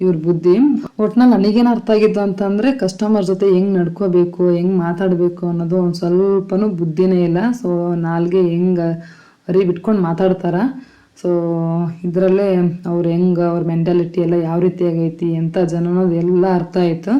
ಇವ್ರ ಬುದ್ಧಿ. ಒಟ್ನಲ್ಲಿ ನನಗೇನು ಅರ್ಥ ಆಗಿದ್ದು ಅಂತಂದ್ರೆ ಕಸ್ಟಮರ್ ಜೊತೆ ಹೆಂಗ್ ನಡ್ಕೋಬೇಕು, ಹೆಂಗ್ ಮಾತಾಡಬೇಕು ಅನ್ನೋದು ಒಂದು ಸ್ವಲ್ಪನೂ ಬುದ್ಧಿನೇ ಇಲ್ಲ. ಸೊ ನಾಲ್ಗೆ ಹೆಂಗ್ ಅರಿ ಬಿಟ್ಕೊಂಡು ಮಾತಾಡ್ತಾರ. ಸೊ ಇದರಲ್ಲೇ ಅವ್ರು ಹೆಂಗ, ಅವ್ರ ಮೆಂಟಾಲಿಟಿ ಎಲ್ಲ ಯಾವ ರೀತಿ ಆಗೈತಿ ಎಂಥ ಜನ ಅನ್ನೋದು ಎಲ್ಲ ಅರ್ಥ ಆಯ್ತು.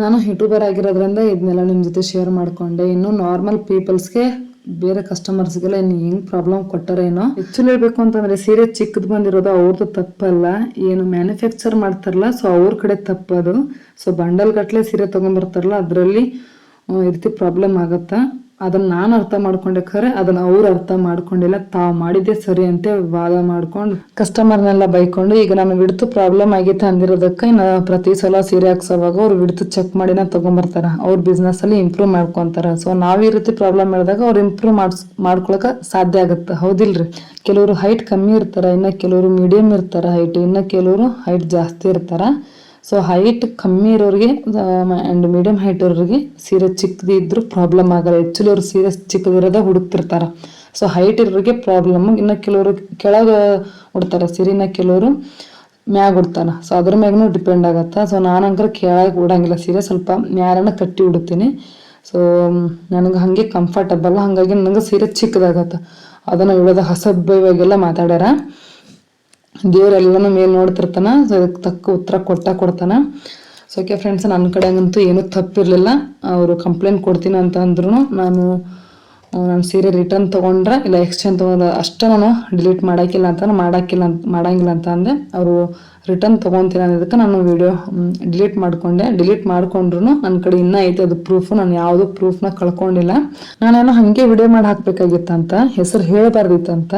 ನಾನು ಯೂಟ್ಯೂಬರ್ ಆಗಿರೋದ್ರಿಂದ ಇದನ್ನೆಲ್ಲ ನಿಮ್ಮ ಜೊತೆ ಶೇರ್ ಮಾಡ್ಕೊಂಡೆ. ಇನ್ನು ನಾರ್ಮಲ್ ಪೀಪಲ್ಸ್ಗೆ ಬೇರೆ ಕಸ್ಟಮರ್ಸ್ಗೆಲ್ಲ ಇನ್ನು ಹೆಂಗ್ ಪ್ರಾಬ್ಲಮ್ ಕೊಟ್ಟಾರೇನೋ? ಹೆಚ್ಚು ಹೇಳ್ಬೇಕು ಅಂತಂದ್ರೆ ಸೀರೆ ಚಿಕ್ಕದ್ ಬಂದಿರೋದು ಅವ್ರದ್ದು ತಪ್ಪಲ್ಲ. ಏನು ಮ್ಯಾನುಫ್ಯಾಕ್ಚರ್ ಮಾಡ್ತಾರಲ್ಲ ಸೊ ಅವ್ರ ಕಡೆ ತಪ್ಪದು. ಸೊ ಬಂಡಲ್ ಗಟ್ಲೆ ಸೀರೆ ತಗೊಂಡ್ಬರ್ತಾರಲ್ಲ ಅದರಲ್ಲಿ ಈ ರೀತಿ ಪ್ರಾಬ್ಲಮ್ ಆಗತ್ತಾ? ಅದನ್ನ ನಾನು ಅರ್ಥ ಮಾಡ್ಕೊಂಡೆ ಖರೆ ಅದನ್ನ ಅವ್ರು ಅರ್ಥ ಮಾಡ್ಕೊಂಡಿಲ್ಲ ತಾವು ಮಾಡಿದ್ದೆ ಸರಿ ಅಂತ ವಾದ ಮಾಡ್ಕೊಂಡು ಕಸ್ಟಮರ್ನೆಲ್ಲ ಬೈಕೊಂಡು, ಈಗ ನಾನು ಬಿಡ್ತು ಪ್ರಾಬ್ಲಮ್ ಆಗಿತ್ತು ಅಂದಿರೋದಕ್ಕೆ ಪ್ರತಿ ಸಲ ಸೀರೆ ಹಾಕ್ಸೋವಾಗ ಅವ್ರು ಬಿಡ್ತು ಚೆಕ್ ಮಾಡಿನ ತಗೊಂಬರ್ತಾರ. ಅವ್ರ ಬಿಸ್ನೆಸ್ ಅಲ್ಲಿ ಇಂಪ್ರೂವ್ ಮಾಡ್ಕೊಂತಾರ. ಸೊ ನಾವು ಈ ರೀತಿ ಪ್ರಾಬ್ಲಮ್ ಹೇಳಿದಾಗ ಅವ್ರು ಇಂಪ್ರೂವ್ ಮಾಡ್ಸ್, ಮಾಡ್ಕೊಳಕ ಸಾಧ್ಯ ಆಗುತ್ತೆ. ಹೌದಿಲ್ರಿ? ಕೆಲವರು ಹೈಟ್ ಕಮ್ಮಿ ಇರ್ತಾರ, ಇನ್ನ ಕೆಲವರು ಮೀಡಿಯಂ ಇರ್ತಾರ ಹೈಟ್ ಇನ್ನ ಕೆಲವರು ಹೈಟ್ ಜಾಸ್ತಿ ಇರ್ತಾರ. ಸೊ ಹೈಟ್ ಕಮ್ಮಿ ಇರೋರಿಗೆ ಆ್ಯಂಡ್ ಮೀಡಿಯಂ ಹೈಟ್ ಇರೋರಿಗೆ ಸೀರೆ ಚಿಕ್ಕದಿದ್ರು ಪ್ರಾಬ್ಲಮ್ ಆಗಲ್ಲ. ಆ್ಯಕ್ಚುಲಿ ಅವ್ರು ಸೀರೆ ಚಿಕ್ಕದಿರೋದ ಹುಡುಕ್ತಿರ್ತಾರೆ. ಸೊ ಹೈಟ್ ಇರೋರಿಗೆ ಪ್ರಾಬ್ಲಮ್ ಇನ್ನು ಕೆಲವರು ಕೆಳಗೆ ಉಡ್ತಾರೆ, ಸೀರೆನ ಕೆಲವರು ಮ್ಯಾಗ ಉಡ್ತಾರ. ಸೊ ಅದ್ರ ಮ್ಯಾಗೂ ಡಿಪೆಂಡ್ ಆಗತ್ತೆ. ಸೊ ನಾನು ಅಂಕರ್ ಕೆಳಗೆ ಉಡಂಗಿಲ್ಲ. ಸೀರೆ ಸ್ವಲ್ಪ ಮ್ಯಾರನ್ನ ಕಟ್ಟಿ ಉಡ್ತೀನಿ ಸೊ ನನಗೆ ಹಾಗೆ ಕಂಫರ್ಟಬಲ್ ಹಾಗಾಗಿ ನನಗೆ ಸೀರೆ ಚಿಕ್ಕದಾಗತ್ತೆ. ಅದನ್ನು ಇವಾಗ ಹಸಬ್ಬ ಇವಾಗೆಲ್ಲ ಮಾತಾಡ್ಯಾರ. ದೇವ್ರೆಲ್ಲನೂ ಮೇಲೆ ನೋಡ್ತಿರ್ತಾನ ಸೊ ಅದಕ್ಕೆ ತಕ್ಕ ಉತ್ತರ ಕೊಟ್ಟ ಕೊಡ್ತಾನ. ಸೊ ಓಕೆ ಫ್ರೆಂಡ್ಸ್ ನನ್ನ ಕಡೆಗಂತೂ ಏನೂ ತಪ್ಪಿರಲಿಲ್ಲ. ಅವರು ಕಂಪ್ಲೇಂಟ್ ಕೊಡ್ತೀನಿ ಅಂತ ಅಂದ್ರು ನಾನು ನಾನು ಸೀರೆ ರಿಟರ್ನ್ ತೊಗೊಂಡ್ರೆ, ಇಲ್ಲ ಎಕ್ಸ್ಚೇಂಜ್ ತೊಗೊಂಡ್ರೆ ಅಷ್ಟೇ ನಾನು ಡಿಲೀಟ್ ಮಾಡೋಕ್ಕಿಲ್ಲ ಅಂತ ಮಾಡೋಕ್ಕಿಲ್ಲ ಅಂತ, ಮಾಡಂಗಿಲ್ಲ ಅಂತ ಅಂದೆ. ಅವರು ರಿಟರ್ನ್ ತೊಗೊತೀನಿ ಅನ್ನೋದಕ್ಕೆ ನಾನು ವಿಡಿಯೋ ಡಿಲೀಟ್ ಮಾಡ್ಕೊಂಡೆ. ಡಿಲೀಟ್ ಮಾಡ್ಕೊಂಡ್ರು ನನ್ನ ಕಡೆ ಇನ್ನೂ ಐತೆ, ಅದು ಪ್ರೂಫು ನಾನು ಯಾವುದೂ ಪ್ರೂಫ್ನ ಕಳ್ಕೊಂಡಿಲ್ಲ. ನಾನೇನೋ ಹಾಗೆ ವಿಡಿಯೋ ಮಾಡಿ ಹಾಕಬೇಕಾಗಿತ್ತಂತ, ಹೆಸರು ಹೇಳಬಾರ್ದಿತ್ತಂತ.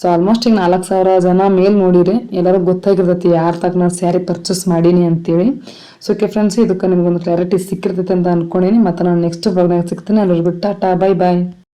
ಸೊ ಆಲ್ಮೋಸ್ಟ್ ಈಗ ನಾಲ್ಕು ಸಾವಿರ ಜನ ಮೇಲ್ ನೋಡಿರಿ ಎಲ್ಲರೂ ಗೊತ್ತಾಗಿರ್ತೈತಿ ಯಾರ ತಕ್ಕ ನಾನು ಸ್ಯಾರಿ ಪರ್ಚೇಸ್ ಮಾಡೀನಿ ಅಂತೇಳಿ. ಸೊ ಓಕೆ ಫ್ರೆಂಡ್ಸ್ ಇದಕ್ಕೆ ನಿಮ್ಗೊಂದು ಕ್ಲಾರಿಟಿ ಸಿಕ್ಕಿರ್ತೈತೆ ಅಂತ ಅನ್ಕೊಂಡೀನಿ, ಮತ್ತೆ ನಾನು ನೆಕ್ಸ್ಟ್ ಬ್ಲಾಗ್ನಾಗ ಸಿಗ್ತೀನಿ. ಎಲ್ಲರಿಗೂ ಟಾಟಾ ಬೈ ಬಾಯ್